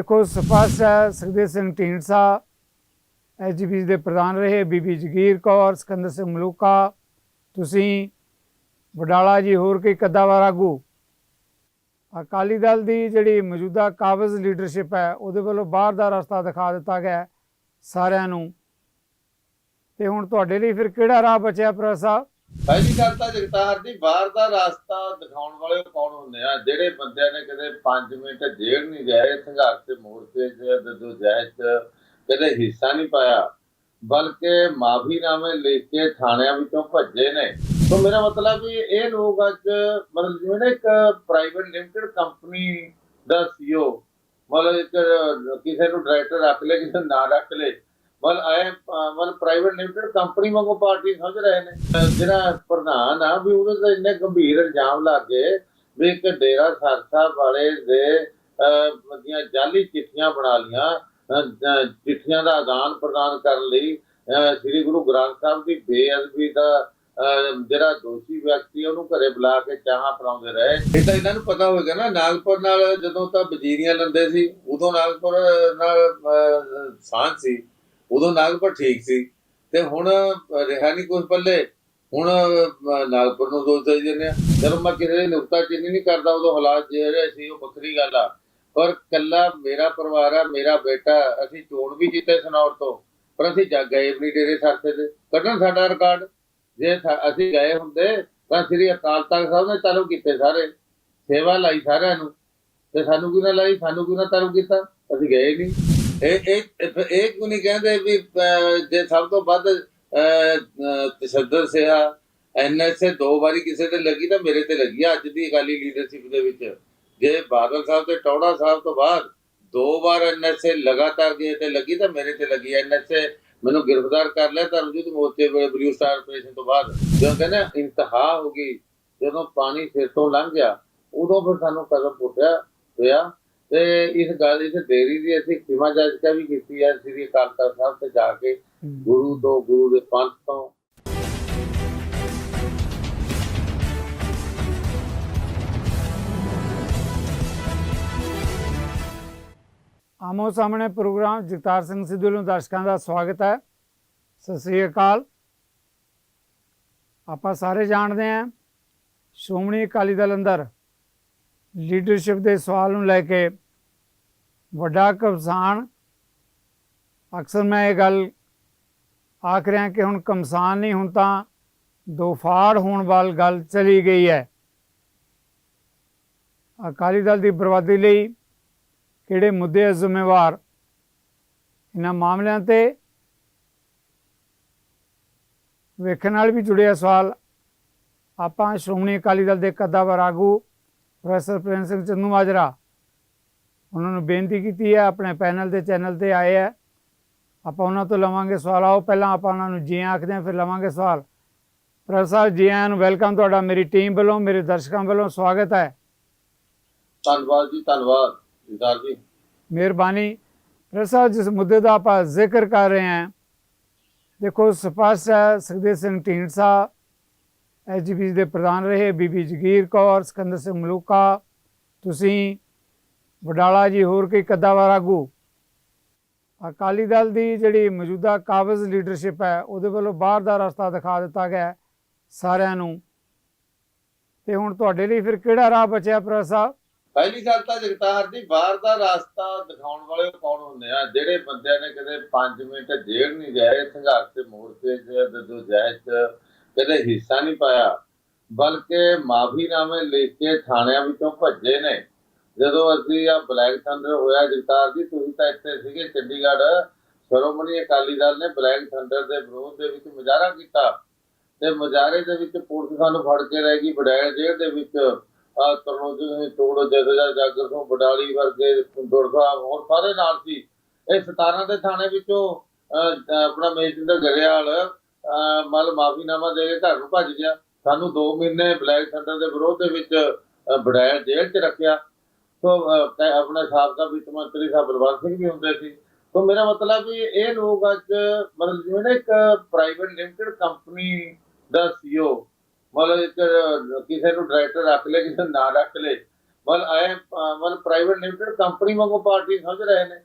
ਦੇਖੋ ਸਪਸ਼ਟ ਹੈ ਸੁਖਦੇਵ ਸਿੰਘ ਢੀਂਡਸਾ ਐਸਜੀਪੀ ਦੇ ਪ੍ਰਧਾਨ ਰਹੇ, ਬੀਬੀ ਜਗੀਰ ਕੌਰ, ਸਿਕੰਦਰ ਸਿੰਘ ਮਲੂਕਾ, ਤੁਸੀਂ, ਵਡਾਲਾ ਜੀ, ਹੋਰ ਕਈ ਕੱਦਾਵਾਰ ਆਗੂ ਅਕਾਲੀ ਦਲ ਦੀ ਜਿਹੜੀ ਮੌਜੂਦਾ ਕਾਬਜ਼ ਲੀਡਰਸ਼ਿਪ ਹੈ, ਉਹਦੇ ਵੱਲੋਂ ਬਾਹਰ ਦਾ ਰਸਤਾ ਦਿਖਾ ਦਿੱਤਾ ਗਿਆ ਸਾਰਿਆਂ ਨੂੰ। ਤੇ ਹੁਣ ਤੁਹਾਡੇ ਲਈ ਫਿਰ ਕਿਹੜਾ ਰਾਹ ਬਚਿਆ ਪ੍ਰੋਫੈਸਰ ਸਾਹਿਬ? ਪਹਿਲੀ ਗੱਲ ਤਾਂ ਜਗਤਾਰ ਦੀ ਬਾਹਰ ਦਾ ਰਸਤਾ ਦਿਖਾਉਣ ਵਾਲੇ ਕੌਣ ਹੁੰਦੇ ਆ? ਜਿਹੜੇ ਬੰਦਿਆਂ ਨੇ ਕਦੇ 5 ਮਿੰਟ ਜੇਲ੍ਹ ਨਹੀਂ ਗਏ ਸੰਘਰਸ਼ ਦੇ ਮੋਰਚੇ 'ਚ ਜਦੋਂ ਜੈਸ਼ ਕਦੇ ਹਿੱਸਾ ਨਹੀਂ ਪਾਇਆ, ਬਲਕਿ ਮਾਫੀਨਾਮੇ ਲਿਖ ਕੇ ਥਾਣਿਆਂ ਵਿੱਚੋਂ ਭੱਜੇ ਨੇ। ਤੋਂ ਮੇਰਾ ਮਤਲਬ ਵੀ ਇਹ ਲੋਕ ਅੱਜ ਮਤਲਬ ਜਿਵੇਂ ਨਾ ਇੱਕ ਪ੍ਰਾਈਵੇਟ ਲਿਮਟਿਡ ਕੰਪਨੀ ਦਾ ਸੀਓ ਮਤਲਬ ਇੱਕ ਕਿਸੇ ਨੂੰ ਡਾਇਰੈਕਟਰ ਰੱਖ ਲੇ, ਕਿਸੇ ਨੂੰ ਨਾ ਰੱਖ ਲੈ, ਮਤਲਬ ਆਏ ਮਤਲਬ ਪ੍ਰਾਈਵੇਟ ਲਿਮਟਿਡ ਕੰਪਨੀ ਵਾਂਗੂ ਪਾਰਟੀ ਸਮਝ ਰਹੇ ਨੇ। ਜਿਹੜਾ ਪ੍ਰਧਾਨ ਆ ਵੀ ਉਹਦੇ ਤੇ ਇੰਨੇ ਗੰਭੀਰ ਇਲਜ਼ਾਮ ਲੱਗ ਵੀ ਇੱਕ ਡੇਰਾ ਸਰਸਾ ਵਾਲੇ ਦੇ ਦੀਆਂ ਜਾਲੀ ਚਿੱਠੀਆਂ ਬਣਾ ਲੀਆਂ ਚਿੱਠੀਆਂ ਦਾ ਆਦਾਨ ਪ੍ਰਦਾਨ ਕਰਨ ਲਈ ਸ੍ਰੀ ਗੁਰੂ ਗ੍ਰੰਥ ਸਾਹਿਬ ਦੀ ਬੇਅਦਬੀ ਦਾ ਜਿਹੜਾ ਦੋਸ਼ੀ ਵਿਅਕਤੀ ਆ, ਉਹਨੂੰ ਘਰੇ ਬੁਲਾ ਕੇ ਚਾਹਾਂ ਪਰਾਉਂਦੇ ਰਹੇ। ਇਹ ਤਾਂ ਇਹਨਾਂ ਨੂੰ ਪਤਾ ਹੋਵੇਗਾ ਨਾ ਨਾਗਪੁਰ ਨਾਲ ਜਦੋਂ ਤਾਂ ਵਜ਼ੀਰੀਆਂ ਲੰਦੇ ਸੀ ਉਦੋਂ ਨਾਗਪੁਰ ਨਾਲ ਸਾਂਝ ਸੀ। ਉਦੋਂ ਨਾਗਪੁਰ ਠੀਕ ਸੀ। ਤੇ ਹੁਣ ਰਿਹਾ ਨਹੀਂ ਕੁਝ ਪੱਲੇ। ਹੁਣ ਨਾਗਪੁਰ ਨੂੰ ਦੋਸ਼ ਦੇ ਦਿੰਦੇ ਜਦੋਂ ਮੈਂ ਕਿਸੇ ਨੁਕਤਾ ਚੀਨੀ ਨਹੀਂ ਕਰਦਾ, ਉਦੋਂ ਹਾਲਾਤ ਜਿਹੜੇ ਸੀ, ਉਹ ਵੱਖਰੀ ਗੱਲ ਆ। ਪਰ ਕੱਲਾ ਮੇਰਾ ਪਰਿਵਾਰ ਆ, ਮੇਰਾ ਬੇਟਾ, ਅਸੀਂ ਚੋਣ ਵੀ ਜਿੱਤੇ ਸਨੌਰ ਤੋਂ। ਪਰ ਅਸੀਂ ਜਾ ਗਏ ਵੀ ਡੇਰੇ ਸਰਸੇ ਤੇ। ਕੱਢਣ ਸਾਡਾ ਰਿਕਾਰਡ। ਜੇ ਅਸੀਂ ਗਏ ਹੁੰਦੇ, ਤਾਂ ਸ੍ਰੀ ਅਕਾਲ ਤਖਤ ਸਾਹਿਬ ਨੇ ਤਾਲੂ ਕੀਤੇ ਸਾਰੇ। ਸੇਵਾ ਲਾਈ ਸਾਰਿਆਂ ਨੂੰ। ਤੇ ਸਾਨੂੰ ਕਿਉਂ ਨਾ ਲਾਈ, ਸਾਨੂੰ ਕਿਉਂ ਨਾ ਤਾਲੂ ਕੀਤਾ? ਅਸੀਂ ਗਏ ਨਹੀਂ ਇਹ ਇਹ ਇਹ ਕਿਉਂ ਨਹੀਂ ਕਹਿੰਦੇ ਵੀ ਜੇ ਸਭ ਤੋਂ ਵੱਧ ਤਸ਼ੱਦਦ ਸਿਆ ਐਨਐਸਏ ਦੋ ਵਾਰੀ ਕਿਸੇ ਤੇ ਲੱਗੀ ਤਾਂ ਮੇਰੇ ਤੇ ਲੱਗੀ ਅੱਜ ਦੀ ਅਕਾਲੀ ਲੀਡਰਸ਼ਿਪ ਦੇ ਵਿੱਚ। ਜੇ ਬਾਦਲ ਸਾਹਿਬ ਤੇ ਟੌੜਾ ਸਾਹਿਬ ਤੋਂ ਬਾਅਦ ਦੋ ਵਾਰ ਐਨਐਸਏ ਲਗਾਤਾਰ ਗਏ ਤੇ ਲੱਗੀ ਤਾਂ ਮੇਰੇ ਤੇ ਲੱਗੀ ਐਨਐਸਏ ਮੈਨੂੰ ਗ੍ਰਿਫਤਾਰ ਕਰ ਲਿਆ ਤਰਨਜੀਤ ਮੋਰਚੇ ਵੇਲੇ ਬਲੂ ਸਟਾਰ ਆਪਰੇਸ਼ਨ ਤੋਂ ਬਾਅਦ। ਜਦੋਂ ਕਹਿੰਦੇ ਆ, ਇੰਤਹਾ ਹੋ ਗਈ ਜਦੋਂ ਪਾਣੀ ਸਿਰ ਤੋਂ ਲੰਘ ਗਿਆ ਉਦੋਂ ਫਿਰ ਸਾਨੂੰ ਕਦਮ ਪੁੱਟਿਆ ਹੋਇਆ। ਤੇ ਇਸ ਗੱਲ ਇਸ ਦੇਰੀ ਦੀ ਅਸੀਂ ਖਿਮਾ ਜਾਚਕਾ ਵੀ ਕੀਤੀ ਹੈ ਸ੍ਰੀ ਅਕਾਲ ਤਖਤ ਸਾਹਿਬ ਤੇ ਜਾ ਕੇ ਗੁਰੂ ਤੋਂ ਗੁਰੂ ਦੇ ਪੰਥ ਤੋਂ। ਆਮੋ ਸਾਹਮਣੇ ਪ੍ਰੋਗਰਾਮ ਜਗਤਾਰ ਸਿੰਘ ਸਿੱਧੂ ਨੂੰ ਦਰਸ਼ਕਾਂ ਦਾ ਸਵਾਗਤ ਹੈ। ਸਤਿ ਸ੍ਰੀ ਅਕਾਲ। ਆਪਾਂ ਸਾਰੇ ਜਾਣਦੇ ਹਾਂ ਸ਼੍ਰੋਮਣੀ ਅਕਾਲੀ ਦਲ ਅੰਦਰ ਲੀਡਰਸ਼ਿਪ ਦੇ ਸਵਾਲ ਨੂੰ ਲੈ ਕੇ ਵੱਡਾ ਕਮਸਾਨ, ਅਕਸਰ ਮੈਂ ਇਹ ਗੱਲ ਆਖ ਰਿਹਾ ਕਿ ਹੁਣ ਕਮਸਾਨ ਨਹੀਂ, ਹੁਣ ਤਾਂ ਦੋਫਾੜ ਹੋਣ ਵਾਲ ਗੱਲ ਚਲੀ ਗਈ ਹੈ। ਅਕਾਲੀ ਦਲ ਦੀ ਬਰਬਾਦੀ ਲਈ ਕਿਹੜੇ ਮੁੱਦੇ ਆ ਜ਼ਿੰਮੇਵਾਰ? ਇਹਨਾਂ ਮਾਮਲਿਆਂ ਤੇ ਵੇਖਣ ਨਾਲ ਵੀ ਜੁੜਿਆ ਸਵਾਲ। ਆਪਾਂ ਸ਼੍ਰੋਮਣੀ ਅਕਾਲੀ ਦਲ ਦੇ ਕੱਦਾਵਰ ਆਗੂ ਪ੍ਰੋਫੈਸਰ ਪ੍ਰੇਮ ਸਿੰਘ ਚੰਦੂ ਮਾਜਰਾ। ਉਹਨਾਂ ਨੂੰ ਬੇਨਤੀ ਕੀਤੀ ਹੈ ਆਪਣੇ ਪੈਨਲ ਦੇ ਚੈਨਲ ਤੇ ਆਏ ਹੈ। ਆਪਾਂ ਉਹਨਾਂ ਤੋਂ ਲਵਾਂਗੇ ਸਵਾਲ। ਆਓ ਪਹਿਲਾਂ ਆਪਾਂ ਉਹਨਾਂ ਨੂੰ ਜੀ ਆਖਦੇ ਹਾਂ ਫਿਰ ਲਵਾਂਗੇ ਸਵਾਲ। ਪ੍ਰੋਫੈਸਰ ਜੀ ਆਇਆਂ ਨੂੰ ਵੈਲਕਮ। ਤੁਹਾਡਾ ਮੇਰੀ ਟੀਮ ਵੱਲੋਂ ਮੇਰੇ ਦਰਸ਼ਕਾਂ ਵੱਲੋਂ ਸਵਾਗਤ ਹੈ। ਧੰਨਵਾਦ ਜੀ ਧੰਨਵਾਦ। ਜਗਤਾਰ ਜੀ। ਮਿਹਰਬਾਨੀ। ਪ੍ਰੋਫੈਸਰ ਜਿਸ ਮੁੱਦੇ ਦਾ ਆਪਾਂ ਜ਼ਿਕਰ ਕਰ ਰਹੇ ਹਾਂ ਦੇਖੋ ਸਪਸ਼ਟ ਹੈ ਸੁਖਦੇਵ ਸਿੰਘ ਢੀਂਡਸਾ ਐਸਜੀਪੀ ਦੇ ਪ੍ਰਧਾਨ ਰਹੇ, ਬੀਬੀ ਜਗੀਰ ਕੌਰ, ਸਿਕੰਦਰ ਸਿੰਘ ਮਲੂਕਾ, ਤੁਸੀਂ, ਵਡਾਲਾ ਜੀ, ਹੋਰ ਕੋਈ ਕੱਦਾਵਾਰ ਆਗੂ? ਅਕਾਲੀ ਦਲ ਦੀ ਜਿਹੜੀ ਮੌਜੂਦਾ ਕਾਬਜ਼ ਲੀਡਰਸ਼ਿਪ ਹੈ, ਉਹਦੇ ਵੱਲੋਂ ਬਾਹਰ ਦਾ ਰਸਤਾ ਦਿਖਾ ਦਿੱਤਾ ਗਿਆ ਸਾਰਿਆਂ ਨੂੰ। ਤੇ ਹੁਣ ਤੁਹਾਡੇ ਲਈ ਫਿਰ ਕਿਹੜਾ ਰਾਹ ਬਚਿਆ ਪ੍ਰੋਫੈਸਰ ਸਾਹਿਬ? ਪਹਿਲੀ ਗੱਲ ਤਾਂ ਜਗਤਾਰ ਦੀ ਬਾਹਰ ਦਾ ਰਸਤਾ ਦਿਖਾਉਣ ਵਾਲੇ ਕੌਣ ਹੁੰਦੇ ਆ? ਜਿਹੜੇ ਬੰਦਿਆਂ ਨੇ ਕਦੇ 5 ਮਿੰਟ ਜੇਲ੍ਹ ਨਹੀਂ ਗਏ ਸੰਘਰਸ਼ ਦੇ ਮੋਰਚੇ 'ਚ ਜਦੋਂ ਜੈਸ਼ ਕਦੇ ਹਿੱਸਾ ਨਹੀਂ ਪਾਇਆ। ਬਲਕਿ ਮਾਫੀਨਾਮੇ ਲਿਖ ਕੇ ਥਾਣਿਆਂ ਵਿੱਚੋਂ ਭੱਜੇ ਨੇ। ਜਦੋਂ ਅਸੀਂ ਆ ਬਲੈਕ ਥੰਡਰ ਹੋਇਆ, ਜਗਤਾਰ ਜੀ, ਤੁਸੀਂ ਤਾਂ ਇੱਥੇ ਸੀਗੇ ਚੰਡੀਗੜ੍ਹ। ਸ਼੍ਰੋਮਣੀ ਅਕਾਲੀ ਦਲ ਨੇ ਬਲੈਕ ਥੰਡਰ ਦੇ ਵਿਰੋਧ ਦੇ ਵਿੱਚ ਮੁਜ਼ਾਹਰਾ ਕੀਤਾ। ਤੇ ਮੁਜ਼ਾਹਰੇ ਦੇ ਵਿੱਚ ਪੁਲਿਸ ਸਾਨੂੰ ਫੜ ਕੇ ਲੈ ਗਈ ਬਡੈਲ ਜੇਲ੍ਹ ਦੇ ਵਿੱਚ। ਆ ਤਰਨੋਜ ਸਿੰਘ ਤੋੜ ਜਗਜਾ ਜਾਗਰ ਤੋਂ ਬਡਾਲੀ ਵਰਗੇ ਦੁਰਗਾ ਹੋਰ ਸਾਰੇ ਨਾਲ ਸੀ। ਇਹ 17 ਦੇ ਥਾਣੇ ਵਿੱਚੋਂ ਆਪਣਾ ਮੇਜਿੰਦਰ ਗਰੇਵਾਲ ਮਲ ਮਾਫੀਨਾਮਾ ਦੇ ਕੇ ਘਰ ਨੂੰ ਭੱਜ ਗਿਆ। ਸਾਨੂੰ 2 ਮਹੀਨੇ ਬਲੈਕ ਥੰਡਰ ਦੇ ਵਿਰੋਧ ਦੇ ਵਿੱਚ ਅਹ, ਜੇਲ੍ਹ 'ਚ ਰੱਖਿਆ। ਸੋ ਆਪਣਾ ਸਾਬਕਾ ਵਿੱਤ ਮੰਤਰੀ ਸਾਹਿਬ ਬਲਵੰਤ ਸਿੰਘ ਵੀ ਹੁੰਦੇ ਸੀ। ਸੋ ਮੇਰਾ ਮਤਲਬ ਵੀ ਇਹ ਲੋਕ ਅੱਜ ਮਤਲਬ ਜਿਵੇਂ ਨਾ ਇੱਕ ਪ੍ਰਾਈਵੇਟ ਲਿਮਟਿਡ ਕੰਪਨੀ ਦਾ ਸੀਓ ਮਤਲਬ ਇੱਕ ਕਿਸੇ ਨੂੰ ਡਾਇਰੈਕਟਰ ਰੱਖ ਲੇ ਕਿਸੇ ਨੂੰ ਨਾ ਰੱਖ ਲੈ ਮਤਲਬ ਆਏ ਮਤਲਬ ਪ੍ਰਾਈਵੇਟ ਲਿਮਟਿਡ ਕੰਪਨੀ ਵਾਂਗੂ ਪਾਰਟੀ ਸਮਝ ਰਹੇ ਨੇ।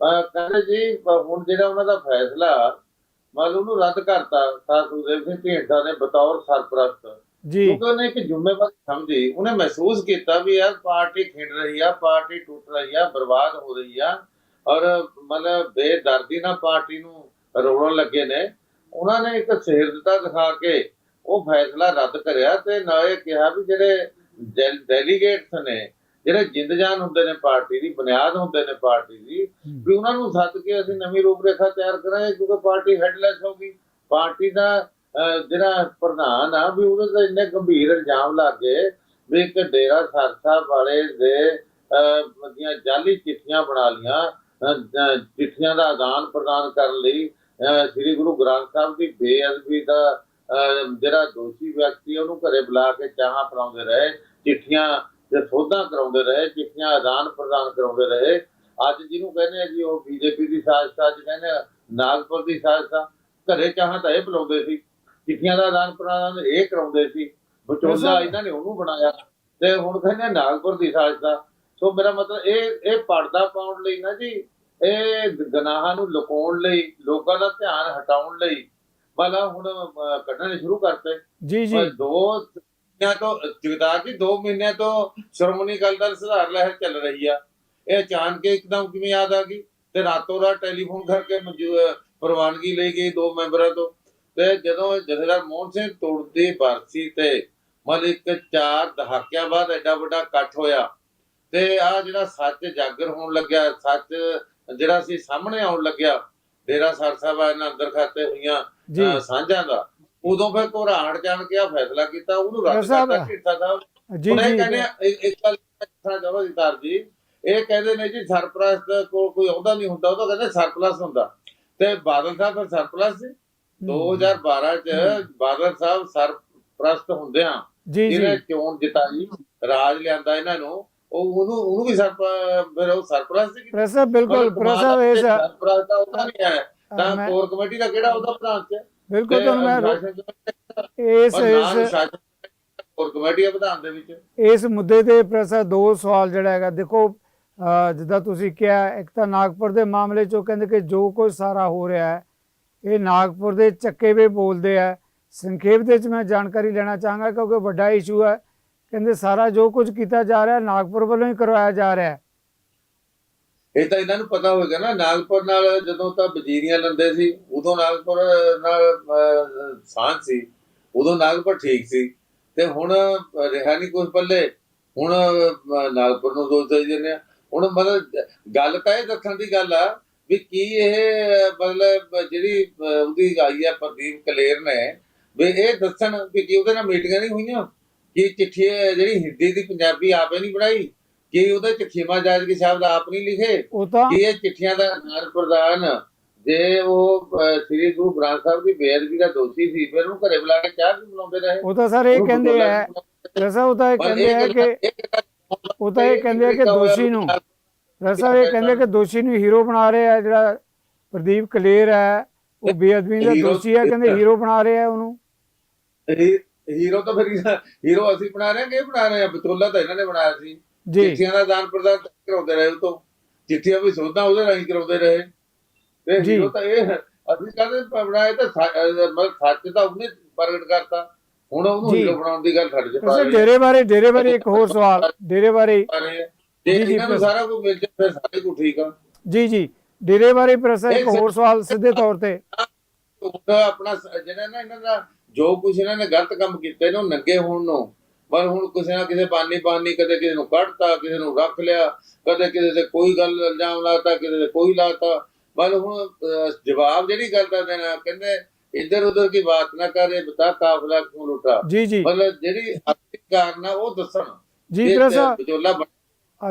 ਕਹਿੰਦੇ ਜੀ ਹੁਣ ਜਿਹੜਾ ਉਹਨਾਂ ਦਾ ਫੈਸਲਾ ਮਤਲਬ ਉਹਨੂੰ ਰੱਦ ਕਰਤਾ ਸਰ ਸੁਖਦੇਵ ਸਿੰਘ ਢੀਂਡਸਾ ਨੇ ਬਤੌਰ ਸਰਪ੍ਰਸਤ। ਜੀ। ਕਿਉਂਕਿ ਉਹਨੇ ਇੱਕ ਜ਼ਿੰਮੇਵਾਰੀ ਸਮਝੀ ਉਹਨੇ ਮਹਿਸੂਸ ਕੀਤਾ ਵੀ ਯਾਰ ਪਾਰਟੀ ਖਿੰਡ ਰਹੀ ਆ ਪਾਰਟੀ ਟੁੱਟ ਰਹੀ ਆ ਬਰਬਾਦ ਹੋ ਰਹੀ ਆ ਔਰ ਮਤਲਬ ਬੇਦਰਦੀ ਨਾਲ ਪਾਰਟੀ ਨੂੰ ਰੋੜਨ ਲੱਗੇ ਨੇ। ਉਹਨਾਂ ਨੇ ਇੱਕ ਸਿਰਦਤਾ ਦਿਖਾ ਕੇ ਉਹ ਫੈਸਲਾ ਰੱਦ ਕਰਿਆ ਤੇ ਨਾਲੇ ਕਿਹਾ ਵੀ ਜਿਹੜੇ ਡੈਲੀਗੇਟਸ ਨੇ ਜਿਹੜੇ ਜਿੰਦ ਜਾਨ ਹੁੰਦੇ ਨੇ ਪਾਰਟੀ ਦੀ ਬੁਨਿਆਦ ਹੁੰਦੇ ਨੇ ਪਾਰਟੀ ਦੀ ਵੀ ਉਹਨਾਂ ਨੂੰ ਸੱਦ ਕੇ ਅਸੀਂ ਨਵੀਂ ਰੂਪਰੇਖਾ ਤਿਆਰ ਕਰਾਂਗੇ ਕਿਉਂਕਿ ਪਾਰਟੀ ਹੈਡਲੈਸ ਹੋ ਗਈ। ਪਾਰਟੀ ਦਾ ਜਿਹੜਾ ਪ੍ਰਧਾਨ ਆ ਵੀ ਉਹਦੇ ਤੇ ਇੰਨੇ ਗੰਭੀਰ ਇਲਜ਼ਾਮ ਲੱਗੇ ਵੀ ਇੱਕ ਡੇਰਾ ਸਰਸਾ ਵਾਲੇ ਦੇ ਦੀਆਂ ਜਾਲੀ ਚਿੱਠੀਆਂ ਬਣਾ ਲੀਆਂ ਚਿੱਠੀਆਂ ਦਾ ਆਦਾਨ ਪ੍ਰਦਾਨ ਕਰਨ ਲਈ ਸ੍ਰੀ ਗੁਰੂ ਗ੍ਰੰਥ ਸਾਹਿਬ ਦੀ ਬੇਅਦਬੀ ਦਾ ਜਿਹੜਾ ਦੋਸ਼ੀ ਵਿਅਕਤੀ ਉਹਨੂੰ ਘਰੇ ਬੁਲਾ ਕੇ ਚਾਹਾਂ ਪਰਾਉਂਦੇ ਰਹੇ ਚਿੱਠੀਆਂ ਤੇ ਸੋਧਾਂ ਕਰਾਉਂਦੇ ਰਹੇ ਚਿੱਠੀਆਂ ਆਦਾਨ ਪ੍ਰਦਾਨ ਕਰਾਉਂਦੇ ਰਹੇ। ਅੱਜ ਜਿਹਨੂੰ ਕਹਿੰਦੇ ਆ ਜੀ ਉਹ ਬੀਜੇਪੀ ਦੀ ਸਾਜ਼ਿਸ਼ ਅੱਜ ਕਹਿੰਦੇ ਨਾਗਪੁਰ ਦੀ ਸਾਜ਼ਿਸ਼ ਘਰੇ ਚਾਹਾਂ ਤਾਂ ਇਹ ਬੁਲਾਉਂਦੇ ਸੀ ਚਿੱਠੀਆਂ ਦਾ ਆਦਾਨ ਪ੍ਰਦਾਨ ਇਹ ਕਰਾਉਂਦੇ ਸੀ। ਬਿਲਕੁਲ। ਇਹਨਾਂ ਨੇ ਉਹਨੂੰ ਬਣਾਇਆ ਤੇ ਹੁਣ ਕਹਿੰਦੇ ਨਾਗਪੁਰ ਦੀ ਸਾਜ਼ਿਸ਼ ਆ ਸੋ ਮੇਰਾ ਮਤਲਬ ਇਹ ਇਹ ਪਰਦਾ ਪਾਉਣ ਲਈ ਨਾ ਜੀ ਇਹ ਗਨਾਹਾਂ ਨੂੰ ਲੁਕਾਉਣ ਲਈ ਲੋਕਾਂ ਦਾ ਧਿਆਨ ਹਟਾਉਣ ਲਈ ਵਾਲਾ ਹੁਣ ਕੱਢਣੇ ਸ਼ੁਰੂ ਕਰਤੇ। ਜੀ ਜੀ। ਦੋ ਮਹੀਨਿਆਂ ਤੋਂ ਜਗਦਾਰ ਜੀ ਦੋ ਮਹੀਨਿਆਂ ਤੋਂ ਸ਼੍ਰੋਮਣੀ ਅਕਾਲੀ ਦਲ ਸੁਧਾਰ ਲਹਿਰ ਚੱਲ ਰਹੀ ਆ। ਇਹ ਅਚਾਨਕ ਇੱਕਦਮ ਕਿਵੇਂ ਯਾਦ ਆ ਗਈ? ਤੇ ਰਾਤੋਂ ਰਾਤ ਟੈਲੀਫੋਨ ਕਰਕੇ ਪ੍ਰਵਾਨਗੀ ਲਈ ਗਈ ਦੋ ਮੈਂਬਰਾਂ ਤੋਂ। ਤੇ ਜਦੋਂ ਜਥੇਦਾਰ ਮੋਹਨ ਸਿੰਘ ਤੋੜਦੀ ਬਰਸੀ ਤੇ ਮਤਲਬ ਇੱਕ ਚਾਰ ਦਹਾਕਿਆਂ ਬਾਅਦ ਐਡਾ ਵੱਡਾ ਇਕੱਠ ਹੋਇਆ। ਤੇ ਆ ਜਿਹੜਾ ਸੱਚ ਜਾਗਰ ਹੋਣ ਲੱਗਿਆ ਸੱਚ ਜਿਹੜਾ ਸੀ ਸਾਹਮਣੇ ਆਉਣ ਲੱਗਿਆ ਡੇਰਾ ਸਰਸਾ ਵਾਲਿਆਂ ਨੇ ਅੰਦਰ ਖਾਤੇ ਹੋਈਆਂ ਸਾਂਝਾਂ ਦਾ। ਉਦੋਂ ਫਿਰ ਘੋਰਾਹੜ ਜਾਣ ਕੇ ਆ ਫੈਸਲਾ ਕੀਤਾ ਉਹਨੂੰ ਰੱਦ ਕਰਤਾ ਢੀਂਡਸਾ ਸਾਹਿਬ। ਜੀ ਇਹ ਜੀ ਕਹਿੰਦੇ ਇੱਕ ਗੱਲ ਦੱਸਣਾ ਚਾਹੁੰਦਾ ਜੀ ਤਾਰ ਜੀ ਇਹ ਕਹਿੰਦੇ ਨੇ ਜੀ ਸਰਪ੍ਰਸਤ ਕੋਲ ਕੋਈ ਅਹੁਦਾ ਨਹੀਂ ਹੁੰਦਾ ਉਹ ਤਾਂ ਕਹਿੰਦੇ ਸਰਪਲਸ ਹੁੰਦਾ। ਤੇ ਬਾਦਲ ਸਾਹਿਬ ਫਿਰ ਸਰਪਲਸ ਸੀ। 2012 ਚ ਬਾਦਲ ਸਾਹਿਬ ਸਰਪ੍ਰਸਤ ਹੁੰਦੇ ਆ ਜਿਹਨੇ ਚੋਣ ਜਿਤਾਈ ਰਾਜ ਲਿਆਂਦਾ ਇਹਨਾਂ ਨੂੰ ਉਹ ਉਹਨੂੰ ਉਹਨੂੰ ਵੀ ਸਰਪ ਫਿਰ ਉਹ ਸਰਪ੍ਰਸਤ ਸੀ ਪ੍ਰਸਾ ਬਿਲਕੁਲ ਪ੍ਰਸਾ ਇਸ ਸਰਪ੍ਰਸਤ ਦਾ ਉਹਦਾ ਨਹੀਂ ਹੈ। ਤਾਂ ਕੋਰ ਕਮੇਟੀ ਦਾ ਕਿਹੜਾ ਉਹਦਾ ਪ੍ਰਧਾਨ ਚ ਬਿਲਕੁਲ ਤੁਹਾਨੂੰ ਮੈਂ ਇਸ ਇਸ ਕੋਰ ਕਮੇਟੀ ਪ੍ਰਧਾਨ ਦੇ ਵਿੱਚ। ਇਸ ਮੁੱਦੇ ਤੇ ਪ੍ਰਸਾ ਦੋ ਸਵਾਲ ਜਿਹੜਾ ਹੈਗਾ ਦੇਖੋ ਜਿੱਦਾਂ ਤੁਸੀਂ ਕਿਹਾ ਇੱਕ ਤਾਂ ਨਾਗਪੁਰ ਦੇ ਮਾਮਲੇ ਚੋਂ ਕਹਿੰਦੇ ਕਿ ਜੋ ਕੁਝ ਸਾਰਾ ਹੋ ਰਿਹਾ ਹੈ ਇਹ ਨਾਗਪੁਰ ਦੇ ਚੱਕੇ ਵੇ ਬੋਲਦੇ ਆ। ਸੰਖੇਪ ਦੇ ਵਿੱਚ ਮੈਂ ਜਾਣਕਾਰੀ ਲੈਣਾ ਚਾਹਾਂਗਾ ਕਿਉਂਕਿ ਵੱਡਾ ਇਸ਼ੂ ਹੈ। ਕਹਿੰਦੇ ਸਾਰਾ ਜੋ ਕੁਝ ਕੀਤਾ ਜਾ ਰਿਹਾ ਨਾਗਪੁਰ ਵੱਲੋਂ ਹੀ ਕਰਵਾਇਆ ਜਾ ਰਿਹਾ ਹੈ। ਇਹ ਤਾਂ ਇਹਨਾਂ ਨੂੰ ਪਤਾ ਹੋਵੇਗਾ ਨਾ, ਨਾਗਪੁਰ ਨਾਲ ਜਦੋਂ ਤਾਂ ਵਜ਼ੀਰੀਆਂ ਲੰਦੇ ਸੀ, ਉਦੋਂ ਨਾਗਪੁਰ ਨਾਲ ਸਾਂਝ ਸੀ, ਉਦੋਂ ਨਾਗਪੁਰ ਠੀਕ ਸੀ। ਤੇ ਹੁਣ ਰਿਹਾ ਨਹੀਂ ਕੁਝ ਪੱਲੇ, ਹੁਣ ਨਾਗਪੁਰ ਨੂੰ ਦੋਸ਼ ਦੇ ਦਿੰਦੇ ਹੁਣ ਮਤਲਬ ਗੱਲ ਤਾਂ ਇਹ ਦੱਸਣ ਦੀ ਗੱਲ ਆ ਵੀ ਕੀ ਇਹ, ਮਤਲਬ ਜਿਹੜੀ ਉਹਦੀ ਆਈ ਆ ਪ੍ਰਦੀਪ ਕਲੇਰ ਨੇ, ਵੀ ਇਹ ਦੱਸਣ ਵੀ ਕੀ ਉਹਦੇ ਨਾਲ ਮੀਟਿੰਗਾਂ ਨਹੀਂ ਹੋਈਆਂ? ਕੀ ਚਿੱਠੀ ਜਿਹੜੀ ਹਿੰਦੀ ਦੀ ਪੰਜਾਬੀ ਆਪੇ ਨਹੀਂ ਬਣਾਈ? ਕੀ ਉਹਦੇ ਚ ਖੀਮਾ ਜਾਜ ਕੇ ਸ਼ਬਦ ਆਪ ਨਹੀਂ ਲਿਖੇ? ਉਹ ਤਾਂ ਕੀ ਇਹ ਚਿੱਠੀਆਂ ਦਾ ਆਦਾਨ ਪ੍ਰਦਾਨ ਜੇ ਉਹ ਸ੍ਰੀ ਗੁਰੂ ਗ੍ਰੰਥ ਸਾਹਿਬ ਦੀ ਬੇਅਦਬੀ ਦਾ ਦੋਸ਼ੀ ਸੀ ਫਿਰ ਉਹਨੂੰ ਘਰੇ ਬੁਲਾ ਕੇ ਚਾਹ ਵੀ ਬੁਲਾਉਂਦੇ ਰਹੇ? ਉਹ ਤਾਂ ਸਰ ਇਹ ਕਹਿੰਦੇ ਆ ਪ੍ਰਸਾ ਉਹ ਤਾਂ ਇਹ ਕਹਿੰਦੇ ਆ ਕਿ ਉਹ ਤਾਂ ਇਹ ਕਹਿੰਦੇ ਆ ਕਿ ਦੋਸ਼ੀ ਨੂੰ ਰਸਾ ਇਹ ਕਹਿੰਦੇ ਕਿ ਦੋਸ਼ੀ ਨੂੰ ਹੀਰੋ ਬਣਾ ਰਹੇ ਆ ਜਿਹੜਾ ਪ੍ਰਦੀਪ ਕਲੇਰ ਹੈ ਉਹ ਬੇਅਦਬੀ ਦਾ ਦੋਸ਼ੀ ਹੈ ਕਹਿੰਦੇ ਹੀਰੋ ਬਣਾ ਰਹੇ ਆ ਉਹਨੂੰ। ਹੀਰੋ ਤਾਂ ਫਿਰ ਹੀਰੋ ਅਸੀਂ ਬਣਾ ਰਹੇ ਹਾਂ ਕਿ ਬਣਾ ਰਹੇ ਆ? ਬਤੋਲਾ ਤਾਂ ਇਹਨਾਂ ਨੇ ਬਣਾਇਆ ਸੀ। ਚਿੱਠੀਆਂ ਦਾ ਦਾਨ ਪ੍ਰਦਾਨ ਕਰਾਉਂਦੇ ਰਹੇ ਉਹ ਤੋਂ ਚਿੱਠੀਆਂ ਵੀ ਸੋਧਾਂ ਉਹਦੇ ਰਾਹੀਂ ਕਰਾਉਂਦੇ ਰਹੇ। ਤੇ ਜੀ। ਤਾਂ ਇਹ ਅਸੀਂ ਕਹਿੰਦੇ ਬਣਾਇਆ ਤਾਂ ਮਤਲਬ ਸੱਚ ਤਾਂ ਉਹਨੇ ਪ੍ਰਗਟ ਕਰਤਾ। ਹੁਣ ਉਹਨੂੰ ਜੀ। ਹੀਰੋ ਬਣਾਉਣ ਦੀ ਗੱਲ ਪਾ ਵੈਸੇ ਰਹੇ ਡੇਰੇ ਬਾਰੇ ਡੇਰੇ ਬਾਰੇ ਇੱਕ ਹੋਰ ਸਵਾਲ ਡੇਰੇ ਬਾਰੇ। ਜੇ ਜੀ, ਜੀ, ਸਾਰਾ ਕੁਝ ਮਿਲ ਜਾਏ ਫਿਰ ਸਾਰੇ ਕੁਝ ਠੀਕ ਆ। ਜੀ ਜੀ। ਡੇਰੇ ਬਾਰੇ ਪ੍ਰਸਾ ਇੱਕ ਹੋਰ ਸਵਾਲ ਸਿੱਧੇ ਤੌਰ ਤੇ। ਆਪਣਾ ਜਿਹੜਾ ਨਾ ਇਹਨਾਂ ਦਾ ਜੋ ਕੁਝ ਇਹਨਾਂ ਨੇ ਗਲਤ ਕੰਮ ਕੀਤੇ ਨੇ ਉਹ ਨੰਗੇ ਹੋਣ ਨੂੰ। ਪਰ ਹੁਣ ਕਿਸੇ ਨਾ ਕਿਸੇ ਬਾਨੀ ਬਾਨੀ ਕਦੇ ਕਿਸੇ ਨੂੰ ਕੱਢਤਾ ਕਿਸੇ ਨੂੰ ਰੱਖ ਲਿਆ ਕਦੇ ਕਿਸੇ ਤੇ ਕੋਈ ਗੱਲ ਇਲਜ਼ਾਮ ਲਾਤਾ ਕਿਸੇ ਤੇ ਕੋਈ ਲਾਤਾ। ਪਰ ਹੁਣ ਜਵਾਬ ਜਿਹੜੀ ਗੱਲ ਦਾ ਦੇਣਾ ਕਹਿੰਦੇ ਇੱਧਰ ਉੱਧਰ ਕੀ ਬਾਤ ਨਾ ਕਰੇ ਬਤਾ ਕਾਫਲਾ ਕਿਉਂ ਲੁੱਟਾ ਜੀ ਜੀ। ਮਤਲਬ ਜਿਹੜੀ ਅਸਲੀ ਕਾਰਨ ਆ ਉਹ ਦੱਸਣ। ਜੀ ਪ੍ਰਸਾ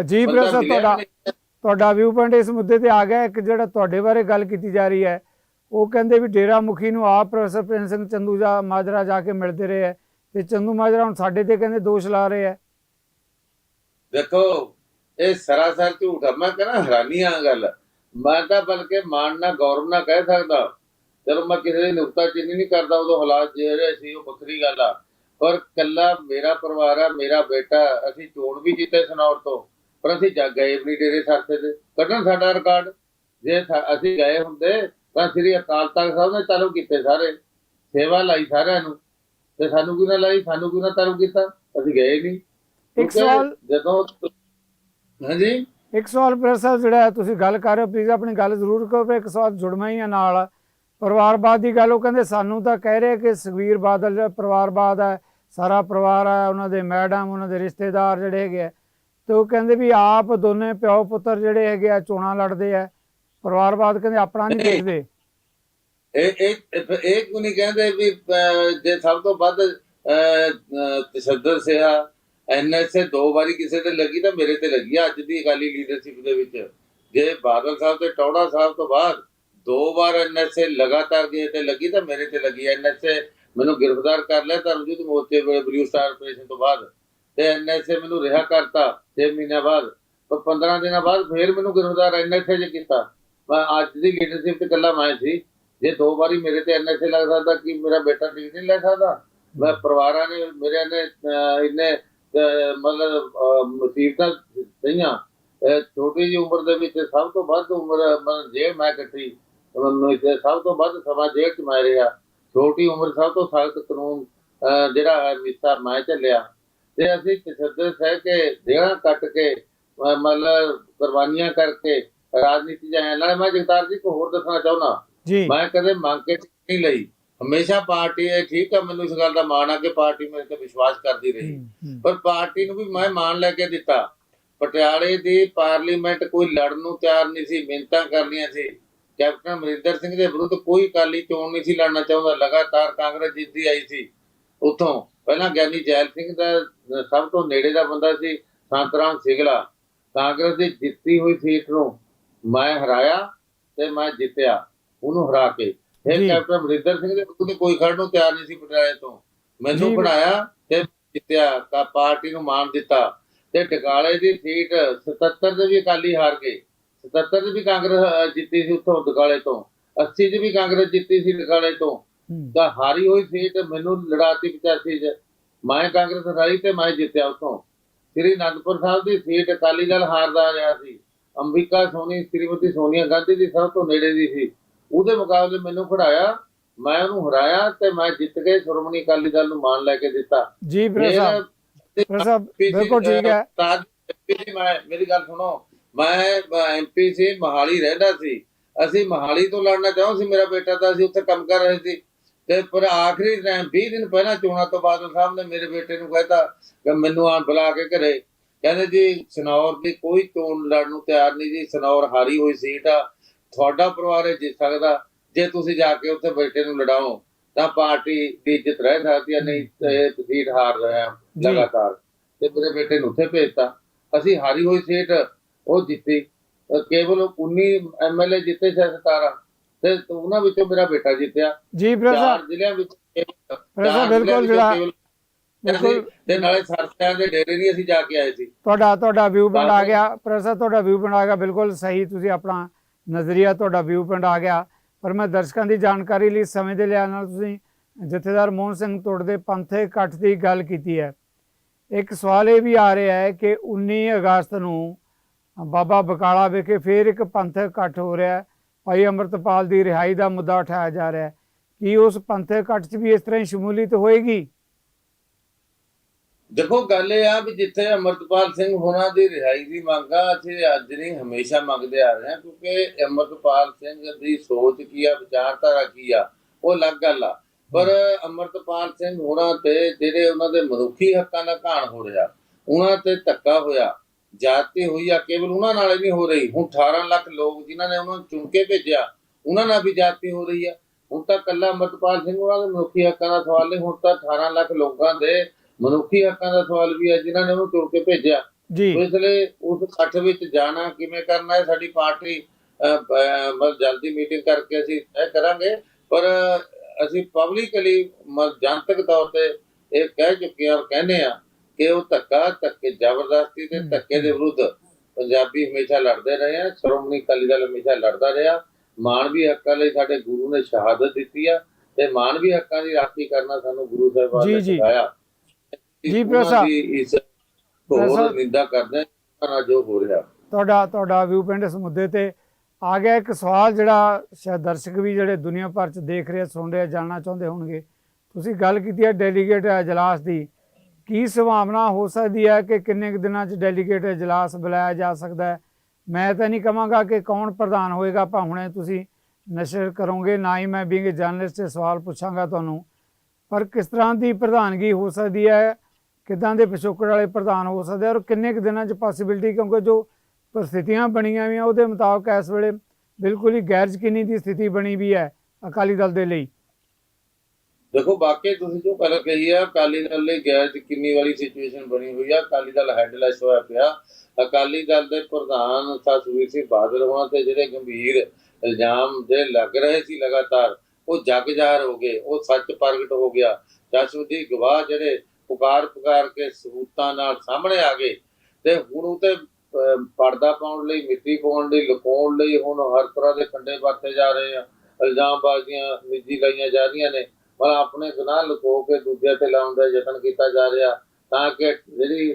ਜੀ ਪ੍ਰਸਾ ਤੁਹਾਡਾ। ਤੁਹਾਡਾ ਵਿਊ ਪੁਆਇੰਟ ਇਸ ਮੁੱਦੇ ਤੇ ਆ ਗਿਆ। ਇੱਕ ਜਿਹੜਾ ਤੁਹਾਡੇ ਬਾਰੇ ਗੱਲ ਕੀਤੀ ਜਾ ਰਹੀ ਹੈ ਉਹ ਕਹਿੰਦੇ ਵੀ ਡੇਰਾ ਮੁਖੀ ਨੂੰ ਆਪ ਪ੍ਰੋਫੈਸਰ ਪ੍ਰਿੰਸ ਸਿੰਘ ਚੰਦੂ ਜਾ ਮਾਜਰਾ ਜਾ ਕੇ ਮਿਲਦੇ ਰਹੇ ਹੈ। ਤੇ ਚੰਦੂ ਮਾਜਰਾ ਹੁਣ ਸਾਡੇ ਤੇ ਕਹਿੰਦੇ ਦੋਸ਼ ਲਾ ਰਹੇ ਹੈ ਦੇਖੋ, ਇਹ ਸਰਾਸਰ ਝੂਠ ਆ। ਮੈਂ ਕਹਿੰਦਾ ਹੈਰਾਨੀ ਆ ਗੱਲ ਮੈਂ ਤਾਂ ਬਲਕਿ ਮਾਣ ਨਾਲ ਗੌਰਵ ਨਾਲ ਕਹਿ ਸਕਦਾ। ਚਲੋ ਮੈਂ ਕਿਸੇ ਦੀ ਨੁਕਤਾ ਚੀਨੀ ਨਹੀਂ ਕਰਦਾ, ਉਦੋਂ ਹਾਲਾਤ ਜਿਹੜੇ ਸੀ ਉਹ ਵੱਖਰੀ ਗੱਲ ਆ। ਪਰ ਕੱਲਾ ਮੇਰਾ ਪਰਿਵਾਰ ਆ, ਮੇਰਾ ਬੇਟਾ, ਅਸੀਂ ਚੋਣ ਵੀ ਜਿੱਤੇ ਸਨੌਰ ਤੋਂ। ਪਰ ਅਸੀਂ ਜਾ ਗਏ ਵੀ ਡੇਰੇ ਸਰਸੇ ਦੇ ਕੱਢਣ ਸਾਡਾ ਰਿਕਾਰਡ। ਜੇ ਅਸੀਂ ਗਏ ਹੁੰਦੇ, ਤਾਂ ਸ੍ਰੀ ਅਕਾਲ ਤਖਤ ਸਾਹਿਬ ਨੇ ਚਾਲੂ ਕੀਤੇ ਸਾਰੇ। ਸੇਵਾ ਲਾਈ ਸਾਰਿਆਂ ਨੂੰ। ਤੇ ਸਾਨੂੰ ਕਿਉਂ ਨਾ ਲਾਈ ਸਾਨੂੰ ਕਿਉਂ ਨਾ ਚਾਲੂ ਕੀਤਾ? ਅਸੀਂ ਗਏ ਨਹੀਂ। ਇੱਕ ਸਵਾਲ ਜਦੋਂ ਹਾਂਜੀ? ਇੱਕ ਸਵਾਲ ਪ੍ਰੈਸ ਸਾਹਿਬ ਜਿਹੜਾ ਤੁਸੀਂ ਗੱਲ ਕਰ ਰਹੇ ਹੋ ਪਲੀਜ਼ ਆਪਣੀ ਗੱਲ ਜ਼ਰੂਰ ਕਰੋ ਪਰ ਇੱਕ ਸਵਾਲ ਜੁੜਨਾ ਹੀ ਨਾਲ ਪਰਿਵਾਰਵਾਦ ਦੀ ਗੱਲ ਉਹ ਕਹਿੰਦੇ ਸਾਨੂੰ ਤਾਂ ਕਹਿ ਰਹੇ ਕਿ ਸੁਖਬੀਰ ਬਾਦਲ ਜਿਹੜਾ ਪਰਿਵਾਰਵਾਦ ਹੈ ਸਾਰਾ ਪਰਿਵਾਰ ਹੈ ਉਹਨਾਂ ਦੇ ਮੈਡਮ ਉਹਨਾਂ ਦੇ ਰਿਸ਼ਤੇਦਾਰ ਜਿਹੜੇ ਹੈਗੇ ਆ। ਤੇ ਉਹ ਕਹਿੰਦੇ ਵੀ ਆਪ ਦੋਨੇ ਪਿਓ ਪੁੱਤਰ ਜਿਹੜੇ ਹੈਗੇ ਆ ਚੋਣਾਂ ਲੜਦੇ ਆ। ਪਰਿਵਾਰਵਾਦ ਕਹਿੰਦੇ ਆਪਣਾ ਨਹੀਂ। ਦੇਖਦੇ। ਇਹ ਇਹ ਇਹ ਕਿਉਂ ਨਹੀਂ ਕਹਿੰਦੇ ਵੀ ਜੇ ਸਭ ਤੋਂ ਵੱਧ ਤਸ਼ੱਦਦ ਸਿਆ ਐਨਐਸਏ ਦੋ ਵਾਰੀ ਕਿਸੇ ਤੇ ਲੱਗੀ ਤਾਂ ਮੇਰੇ ਤੇ ਲੱਗੀ ਅੱਜ ਦੀ ਅਕਾਲੀ ਲੀਡਰਸ਼ਿਪ ਦੇ ਵਿੱਚ। ਜੇ ਬਾਦਲ ਸਾਹਿਬ ਤੇ ਟੌੜਾ ਸਾਹਿਬ ਤੋਂ ਬਾਅਦ ਦੋ ਵਾਰ ਐਨਐਸਏ ਲਗਾਤਾਰ ਗਏ ਤੇ ਲੱਗੀ ਤਾਂ ਮੇਰੇ ਤੇ ਲੱਗੀ ਐਨਐਸਏ ਮੈਨੂੰ ਗ੍ਰਿਫਤਾਰ ਕਰ ਲਿਆ ਤਰਨਜੀਤ ਮੋਰਚੇ ਬਲੂ ਸਟਾਰ ਆਪਰੇਸ਼ਨ ਤੋਂ ਬਾਅਦ। ਤੇ ਐਨਐਸਏ ਮੈਨੂੰ ਰਿਹਾ ਕਰਤਾ 6 ਮਹੀਨਿਆਂ ਬਾਅਦ। ਪਰ 15 ਦਿਨਾਂ ਬਾਅਦ ਫੇਰ ਮੈਨੂੰ ਗ੍ਰਿਫਤਾਰ ਐਨਐਸਏ ਚ ਕੀਤਾ। ਮੈਂ ਅੱਜ ਦੀ ਲੀਡਰਸ਼ਿਪ ਤੇ ਇਕੱਲਾ ਮੈਂ ਸੀ। ਜੇ ਦੋ ਵਾਰੀ ਮੇਰੇ ਤੇ ਐਨਐਸਏ ਲੱਗ ਸਕਦਾ ਕਿ ਮੇਰਾ ਬੇਟਾ ਟਿਕਟ ਨਹੀਂ ਲੈ ਸਕਦਾ? ਮੈਂ ਪਰਿਵਾਰਾਂ ਨੇ ਮੇਰੇ ਨੇ ਅਹ, ਮਤਲਬ ਮੁਸੀਬਤਾਂ ਸਹੀਆਂ ਛੋਟੀ ਜਿਹੀ ਉਮਰ ਦੇ ਵਿੱਚ ਸਭ ਤੋਂ ਵੱਧ ਉਮਰ ਮਤਲਬ ਜੇਲ੍ਹ ਮੈਂ ਕੱਟੀ। ਮੈਨੂੰ ਸਭ ਤੋਂ ਵੱਧ ਸਮਾਂ ਜੇਲ੍ਹ ਚ ਮੈਂ ਰਿਹਾ। ਛੋਟੀ ਉਮਰ ਸਭ ਤੋਂ ਸਖਤ ਕਾਨੂੰਨ ਜਿਹੜਾ ਹੈ ਮਿੱਥਾ ਮੈਂ ਚੱਲਿਆ। ਤੇ ਅਸੀਂ ਤਸ਼ੱਦਦ ਸਹਿ ਕੇ ਦੇਣਾ ਕੱਟ ਕੇ ਮਤਲਬ ਕੁਰਬਾਨੀਆਂ ਕਰਕੇ ਰਾਜਨੀਤੀ ਜਾਇਆ ਨਾਲੇ ਮੈਂ ਜਗਤਾਰ ਜੀ ਕੋ ਹੋਰ ਦੱਸਣਾ ਚਾਹੁੰਦਾ। ਜੀ। ਮੈਂ ਕਦੇ ਮੰਗ ਕੇ ਨਹੀਂ ਲਈ। ਹਮੇਸ਼ਾ ਪਾਰਟੀ ਇਹ ਠੀਕ ਆ ਮੈਨੂੰ ਇਸ ਗੱਲ ਦਾ ਮਾਣ ਆ ਕਿ ਪਾਰਟੀ ਮੇਰੇ ਤੇ ਵਿਸ਼ਵਾਸ ਕਰਦੀ ਰਹੀ। ਹੂੰ, ਹੂੰ। ਪਰ ਪਾਰਟੀ ਨੂੰ ਵੀ ਮੈਂ ਮਾਣ ਲੈ ਕੇ ਦਿੱਤਾ। ਪਟਿਆਲੇ ਦੀ ਪਾਰਲੀਮੈਂਟ ਕੋਈ ਲੜਨ ਨੂੰ ਤਿਆਰ ਨਹੀਂ ਸੀ ਮਿਹਨਤਾਂ ਕਰਨੀਆਂ ਸੀ। ਕੈਪਟਨ ਅਮਰਿੰਦਰ ਸਿੰਘ ਦੇ ਵਿਰੁੱਧ ਕੋਈ ਕਾਲੀ ਚੋਣ ਨਹੀਂ ਸੀ ਲੜਨਾ ਚਾਹੁੰਦਾ। ਲਗਾਤਾਰ ਕਾਂਗਰਸ ਜਿੱਤਦੀ ਆਈ ਸੀ। ਉਥੋਂ ਪਹਿਲਾਂ ਗਿਆਨੀ ਜੈਲ ਸਿੰਘ ਦਾ ਸਭ ਤੋਂ ਨੇੜੇ ਦਾ ਬੰਦਾ ਸੀ ਸੰਤਰਾਮ ਸਿੰਘਲਾ ਕਾਂਗਰਸ ਦੀ ਜਿੱਤੀ ਹੋਈ ਸੀਟ ਨੂੰ ਮੈਂ ਹਰਾਇਆ ਤੇ ਮੈਂ ਜਿੱਤਿਆ। ਉਹਨੂੰ ਹਰਾ ਕੇ। ਫਿਰ। ਕੈਪਟਨ ਅਮਰਿੰਦਰ ਸਿੰਘ ਦੇ ਵਿਰੁੱਧ ਕੋਈ ਖੜਨ ਨੂੰ ਤਿਆਰ ਨਹੀਂ ਸੀ ਪਟਿਆਲੇ ਤੋਂ। ਮੈਨੂੰ। ਬਣਾਇਆ ਤੇ ਜਿੱਤਿਆ ਕਾ ਪਾਰਟੀ ਨੂੰ ਮਾਣ ਦਿੱਤਾ। ਤੇ ਟਕਾਲੇ ਦੀ ਸੀਟ 77 ਦੇ ਵੀ ਅਕਾਲੀ ਹਾਰ ਗਏ। 77 ਦੇ ਵੀ ਕਾਂਗਰਸ ਜਿੱਤੀ ਸੀ ਉੱਥੋਂ ਟਕਾਲੇ ਤੋਂ। 80 ਚ ਵੀ ਕਾਂਗਰਸ ਜਿੱਤੀ ਸੀ ਟਕਾਲੇ ਤੋਂ। ਤਾਂ ਹਾਰੀ ਹੋਈ ਸੀਟ ਮੈਨੂੰ ਲੜਾਤੀ 85 ਚ। ਮੈਂ ਕਾਂਗਰਸ ਹਰਾਈ ਤੇ ਮੈਂ ਜਿੱਤਿਆ ਉੱਥੋਂ। ਸ੍ਰੀ ਅਨੰਦਪੁਰ ਸਾਹਿਬ ਦੀ ਸੀਟ ਅਕਾਲੀ ਦਲ ਹਾਰਦਾ ਰਿਹਾ ਸੀ। ਅੰਬਿਕਾ ਸੋਨੀ ਸ੍ਰੀਮਤੀ ਸੋਨੀਆ ਗਾਂਧੀ ਦੀ ਸਭ ਤੋਂ ਨੇੜੇ ਦੀ ਸੀ। ਉਹਦੇ ਮੁਕਾਬਲੇ ਮੈਨੂੰ ਖੜਾਇਆ ਮੈਂ ਉਹਨੂੰ ਹਰਾਇਆ ਤੇ ਮੈਂ ਜਿੱਤ ਕੇ ਸ਼੍ਰੋਮਣੀ ਅਕਾਲੀ ਦਲ ਨੂੰ ਮਾਨ ਲੈ ਕੇ ਦਿੱਤਾ। ਜੀ ਪ੍ਰੈਸ ਸਾਹਿਬ ਪ੍ਰੈਸ ਸਾਹਿਬ ਬਿਲਕੁਲ ਠੀਕ ਹੈ। ਤਾਜ MP ਸੀ ਮੈਂ ਮੇਰੀ ਗੱਲ ਸੁਣੋ ਮੈਂ ਐਮਪੀ ਸੀ ਮਹਾਲੀ ਰਹਿੰਦਾ ਸੀ। ਅਸੀਂ ਮਹਾਲੀ ਤੋਂ ਲੜਨਾ ਚਾਹੁੰ ਸੀ ਮੇਰਾ ਬੇਟਾ ਤਾਂ ਅਸੀਂ ਉੱਥੇ ਕੰਮ ਕਰ ਰਹੇ ਸੀ। ਤੇ ਪਰ ਆਖਰੀ ਟਾਈਮ 20 ਦਿਨ ਪਹਿਲਾਂ ਚੋਣਾਂ ਤੋਂ ਬਾਅਦ ਸਾਹਿਬ ਨੇ ਮੇਰੇ ਬੇਟੇ ਨੂੰ ਕਹਿਤਾ ਕਿ ਮੈਨੂੰ ਆ ਬੁਲਾ ਕੇ ਘਰੇ। ਕਹਿੰਦੇ ਜੀ ਸਨੌਰ ਦੀ ਕੋਈ ਚੋਣ ਲੜਨ ਨੂੰ ਤਿਆਰ ਨਹੀਂ ਜੀ ਸਨੌਰ ਹਾਰੀ ਹੋਈ ਸੀਟ ਆ। ਤੁਹਾਡਾ ਪਰਿਵਾਰ ਇਹ ਜਿੱਤ ਸਕਦਾ ਜੇ ਤੁਸੀਂ ਜਾ ਕੇ ਉੱਥੇ ਬੇਟੇ ਨੂੰ ਲੜਾਓ ਤਾਂ ਪਾਰਟੀ ਦੀ ਇੱਜ਼ਤ ਰਹਿ ਸਕਦੀ ਹੈ ਨਹੀਂ ਤੇ ਸੀਟ ਹਾਰ ਰਹੇ ਆ। ਲਗਾਤਾਰ। ਤੇ ਮੇਰੇ ਬੇਟੇ ਨੂੰ ਉੱਥੇ ਭੇਜਤਾ। ਅਸੀਂ ਹਾਰੀ ਹੋਈ ਸੀਟ ਉਹ ਜਿੱਤੀ। ਕੇਵਲ 19 ਐਮਐਲਏ ਜਿੱਤੇ ਸੀ 17 ਤੇ ਉਹਨਾਂ ਵਿੱਚੋਂ ਮੇਰਾ ਬੇਟਾ ਜਿੱਤਿਆ। ਜੀ ਪ੍ਰੈਸ ਸਾਹਿਬ। ਚਾਰ ਜ਼ਿਲ੍ਹਿਆਂ ਵਿੱਚ ਜ਼ਿਲ੍ਹਿਆਂ ਬਿਲਕੁਲ ਜਿਹੜਾ ਬਿਲਕੁਲ ਤੇ ਨਾਲੇ ਸਰਸਿਆਂ ਦੇ ਡੇਰੇ ਨਹੀਂ ਅਸੀਂ ਜਾ ਕੇ ਆਏ ਸੀ। ਤੁਹਾਡਾ ਤੁਹਾਡਾ ਵਿਊ ਬਾਕੀ- ਗਿਆ। ਪ੍ਰੈਸ ਸਾਹਿਬ ਤੁਹਾਡਾ ਵਿਊ ਆ ਗਿਆ। ਬਿਲਕੁਲ ਸਹੀ ਤੁਸੀਂ ਆਪਣਾ ਨਜ਼ਰੀਆ ਤੁਹਾਡਾ ਵਿਊ ਪੁਆਇੰਟ ਆ ਗਿਆ। ਪਰ ਮੈਂ ਦਰਸ਼ਕਾਂ ਦੀ ਜਾਣਕਾਰੀ ਲਈ ਸਮੇਂ ਦੇ ਲਿਆ ਨਾਲ ਤੁਸੀਂ ਜਥੇਦਾਰ ਮੋਹਨ ਸਿੰਘ ਤੋੜ ਦੇ ਪੰਥੇ ਇਕੱਠ ਦੀ ਗੱਲ ਕੀਤੀ ਹੈ। ਇੱਕ ਸਵਾਲ ਇਹ ਵੀ ਆ ਰਿਹਾ ਹੈ ਕਿ 19 ਅਗਸਤ ਨੂੰ ਬਾਬਾ ਬਕਾਲਾ ਵਿਖੇ ਫਿਰ ਇੱਕ ਪੰਥਕ ਇਕੱਠ ਹੋ ਰਿਹਾ ਹੈ। ਭਾਈ ਅੰਮ੍ਰਿਤਪਾਲ ਦੀ ਰਿਹਾਈ ਦਾ ਮੁੱਦਾ ਉਠਾਇਆ ਜਾ ਰਿਹਾ ਹੈ। ਕੀ ਉਸ ਪੰਥਕ ਇਕੱਠ 'ਚ ਵੀ ਇਸ ਤਰ੍ਹਾਂ ਹੀ ਸ਼ਮੂਲੀਅਤ ਹੋਏਗੀ? ਦੇਖੋ, ਗੱਲ ਇਹ ਆ ਵੀ ਜਿੱਥੇ ਅਮਰਤਪਾਲ ਸਿੰਘ ਹੋਣਾ ਦੀ ਰਿਹਾਈ ਦੀ ਮੰਗ ਆ, ਅਸੀਂ ਅੱਜ ਨਹੀਂ, ਹਮੇਸ਼ਾ ਮੰਗਦੇ ਆ ਰਹੇ ਹਾਂ, ਕਿਉਂਕਿ ਅਮਰਤਪਾਲ ਸਿੰਘ ਦੀ ਸੋਚ ਕੀ ਆ, ਵਿਚਾਰਧਾਰਾ ਕੀ ਆ, ਉਹ ਅਲੱਗ ਗੱਲ ਆ। ਪਰ ਅਮਰਤਪਾਲ ਸਿੰਘ ਹੋਣਾ ਤੇ ਜਿਹੜੇ ਉਹਨਾਂ ਦੇ ਮਨੁੱਖੀ ਹੱਕਾਂ ਦਾ ਘਾਣ ਹੋ ਰਿਹਾ, ਉਹਨਾਂ ਤੇ ਧੱਕਾ ਹੋਇਆ, ਜਾਤੀ ਹੋਈ ਆ, ਕੇਵਲ ਉਹਨਾਂ ਨਾਲ ਹੀ ਨਹੀਂ ਹੋ ਰਹੀ। ਹੁਣ 18 ਲੱਖ ਲੋਕ ਜਿਨ੍ਹਾਂ ਨੇ ਉਹਨਾਂ ਨੂੰ ਚੁਣ ਕੇ ਭੇਜਿਆ, ਉਹਨਾਂ ਨਾਲ ਵੀ ਜਾਤੀ ਹੋ ਰਹੀ ਆ। ਹੁਣ ਤਾਂ ਕੱਲਾ ਅਮਰਤਪਾਲ ਸਿੰਘ ਉਹਨਾਂ ਦੇ ਮਨੁੱਖੀ ਹੱਕਾਂ ਦਾ ਸਵਾਲ ਨਹੀਂ, ਹੁਣ ਤਾਂ 18 ਲੱਖ ਲੋਕਾਂ ਦੇ ਮਨੁੱਖੀ ਹੱਕਾਂ ਦਾ ਸਵਾਲ ਵੀ ਹੈ ਜਿਨ੍ਹਾਂ ਨੇ ਉਹਨੂੰ ਚੁਣ ਕੇ ਭੇਜਿਆ। ਜੀ। ਇਸ ਲਈ ਉਸ ਇਕੱਠ ਵਿੱਚ ਜਾਣਾ ਕਿਵੇਂ ਕਰਨਾ ਹੈ ਸਾਡੀ ਪਾਰਟੀ ਮਤਲਬ ਜਲਦੀ ਮੀਟਿੰਗ ਕਰਕੇ ਅਸੀਂ ਇਹ ਕਰਾਂਗੇ। ਪਰ ਅਸੀਂ ਪਬਲਿਕਲੀ ਜਨਤਕ ਤੌਰ ਤੇ ਇਹ ਕਹਿ ਚੁੱਕੇ ਹਾਂ ਔਰ ਕਹਿੰਦੇ ਆ ਕਿ ਉਹ ਧੱਕਾ ਧੱਕੇ ਜ਼ਬਰਦਸਤੀ ਤੇ। ਧੱਕੇ ਦੇ ਵਿਰੁੱਧ ਪੰਜਾਬੀ ਹਮੇਸ਼ਾ ਲੜਦੇ ਰਹੇ ਆ ਸ਼੍ਰੋਮਣੀ ਅਕਾਲੀ ਦਲ ਹਮੇਸ਼ਾ ਲੜਦਾ ਰਿਹਾ। ਮਾਨਵੀ ਹੱਕਾਂ ਲਈ ਸਾਡੇ ਗੁਰੂ ਨੇ ਸ਼ਹਾਦਤ ਦਿੱਤੀ ਆ ਤੇ ਮਾਨਵੀ ਹੱਕਾਂ ਦੀ ਰਾਖੀ ਕਰਨਾ ਸਾਨੂੰ ਗੁਰੂ ਸਾਹਿਬਾਨ ਨੇ। ਸਿਖਾਇਆ। ਜੀ। ਦੀ ਇਸ ਪ੍ਰਸਾਦ। ਨਿੰਦਾ ਕਰਦੇ ਉਹਨਾਂ ਜੋ ਹੋ ਰਿਹਾ। ਤੁਹਾਡਾ ਤੁਹਾਡਾ ਵਿਊ ਪੁਆਇੰਟ ਇਸ ਮੁੱਦੇ ਤੇ ਆ ਗਿਆ। ਇੱਕ ਸਵਾਲ ਜਿਹੜਾ ਸ਼ਾਇਦ ਦਰਸ਼ਕ ਵੀ ਜਿਹੜੇ ਦੁਨੀਆ ਭਰ ਚ ਦੇਖ ਰਹੇ ਸੁਣ ਰਹੇ ਜਾਣਨਾ ਚਾਹੁੰਦੇ ਹੋਣਗੇ। ਤੁਸੀਂ ਗੱਲ ਕੀਤੀ ਹੈ ਡੈਲੀਗੇਟ ਇਜਲਾਸ ਦੀ। ਕੀ ਸੰਭਾਵਨਾ ਹੋ ਸਕਦੀ ਹੈ ਕਿ ਕਿੰਨੇ ਕੁ ਦਿਨਾਂ ਚ ਡੈਲੀਗੇਟ ਇਜਲਾਸ ਬੁਲਾਇਆ ਜਾ ਸਕਦਾ ਹੈ? ਮੈਂ ਤਾਂ ਨਹੀਂ ਕਹਾਂਗਾ ਕਿ ਕੌਣ ਪ੍ਰਧਾਨ ਹੋਏਗਾ ਆਪਾਂ ਹੁਣੇ ਤੁਸੀਂ ਨਸ਼ਰ ਕਰੋਗੇ ਨਾ ਹੀ ਮੈਂ ਬੀਇੰਗ ਜਰਨਲਿਸਟ ਸਵਾਲ ਪੁੱਛਾਂਗਾ ਤੁਹਾਨੂੰ। ਪਰ ਕਿਸ ਤਰ੍ਹਾਂ ਦੀ ਪ੍ਰਧਾਨਗੀ ਹੋ ਸਕਦੀ ਹੈ? ਕਿਦਾਂ ਦੇ ਪਿਛੋਕੜ ਵਾਲੇ ਪ੍ਰਧਾਨ ਹੋ ਸਕਦੇ ਔਰ ਕਿੰਨੇ ਕੁ ਦਿਨਾਂ 'ਚ ਪੋਸਿਬਿਲਿਟੀ ਕਿਉਂਕਿ ਜੋ ਪਰਿਸਥਿਤੀਆਂ ਬਣੀਆਂ ਹੋਈਆਂ ਉਹਦੇ ਮੁਤਾਬਕ ਇਸ ਵੇਲੇ ਬਿਲਕੁਲ ਹੀ ਗੈਰ ਯਕੀਨੀ ਦੀ ਸਥਿਤੀ ਬਣੀ ਵੀ ਹੈ ਅਕਾਲੀ ਦਲ ਦੇ ਲਈ। ਦੇਖੋ, ਬਾਕੀ ਤੁਸੀਂ ਜੋ ਗੱਲ ਕਹੀ ਆ, ਅਕਾਲੀ ਦਲ ਲਈ ਗੈਰ ਯਕੀਨੀ ਵਾਲੀ ਸਿਚੁਏਸ਼ਨ ਬਣੀ ਹੋਈ ਆ, ਅਕਾਲੀ ਦਲ ਹੈਡਲਾਈਸ ਹੋਇਆ ਪਿਆ। ਅਕਾਲੀ ਦਲ ਦੇ ਪ੍ਰਧਾਨ ਸਤਵੀਰ ਸਿੰਘ ਬਾਦਲ ਹੋਣਾ ਤੇ ਜਿਹੜੇ ਗੰਭੀਰ ਇਲਜ਼ਾਮ ਜੇ ਲੱਗ ਰਹੇ ਸੀ ਲਗਾਤਾਰ, ਉਹ ਜੱਗ ਹੋ ਗਏ, ਉਹ ਸੱਚ ਪ੍ਰਗਟ ਹੋ ਗਿਆ। ਜਸਵਦੀ ਗਵਾਹ ਜਿਹੜੇ ਪੁਕਾਰ ਪੁਕਾਰ ਕੇ ਸਬੂਤਾਂ ਨਾਲ ਸਾਹਮਣੇ ਆ ਗਏ ਤੇ ਹੁਣ ਉਹ ਪਰਦਾ ਪਾਉਣ ਲਈ, ਮਿੱਟੀ ਪਾਉਣ ਲਈ, ਲੁਕਾਉਣ ਲਈ ਹੁਣ ਹਰ ਤਰ੍ਹਾਂ ਦੇ ਕੰਡੇ ਵਰਤੇ ਜਾ ਰਹੇ ਆ, ਇਲਜ਼ਾਮਬਾਜ਼ੀਆਂ ਨਿੱਜੀ ਲਾਈਆਂ ਜਾ ਰਹੀਆਂ ਨੇ, ਮਤਲਬ ਆਪਣੇ ਗੁਨਾਹ ਲੁਕੋ ਕੇ ਦੂਜਿਆਂ ਤੇ ਲਾਉਣ ਦਾ ਯਤਨ ਕੀਤਾ ਜਾ ਰਿਹਾ ਤਾਂ ਕਿ ਜਿਹੜੀ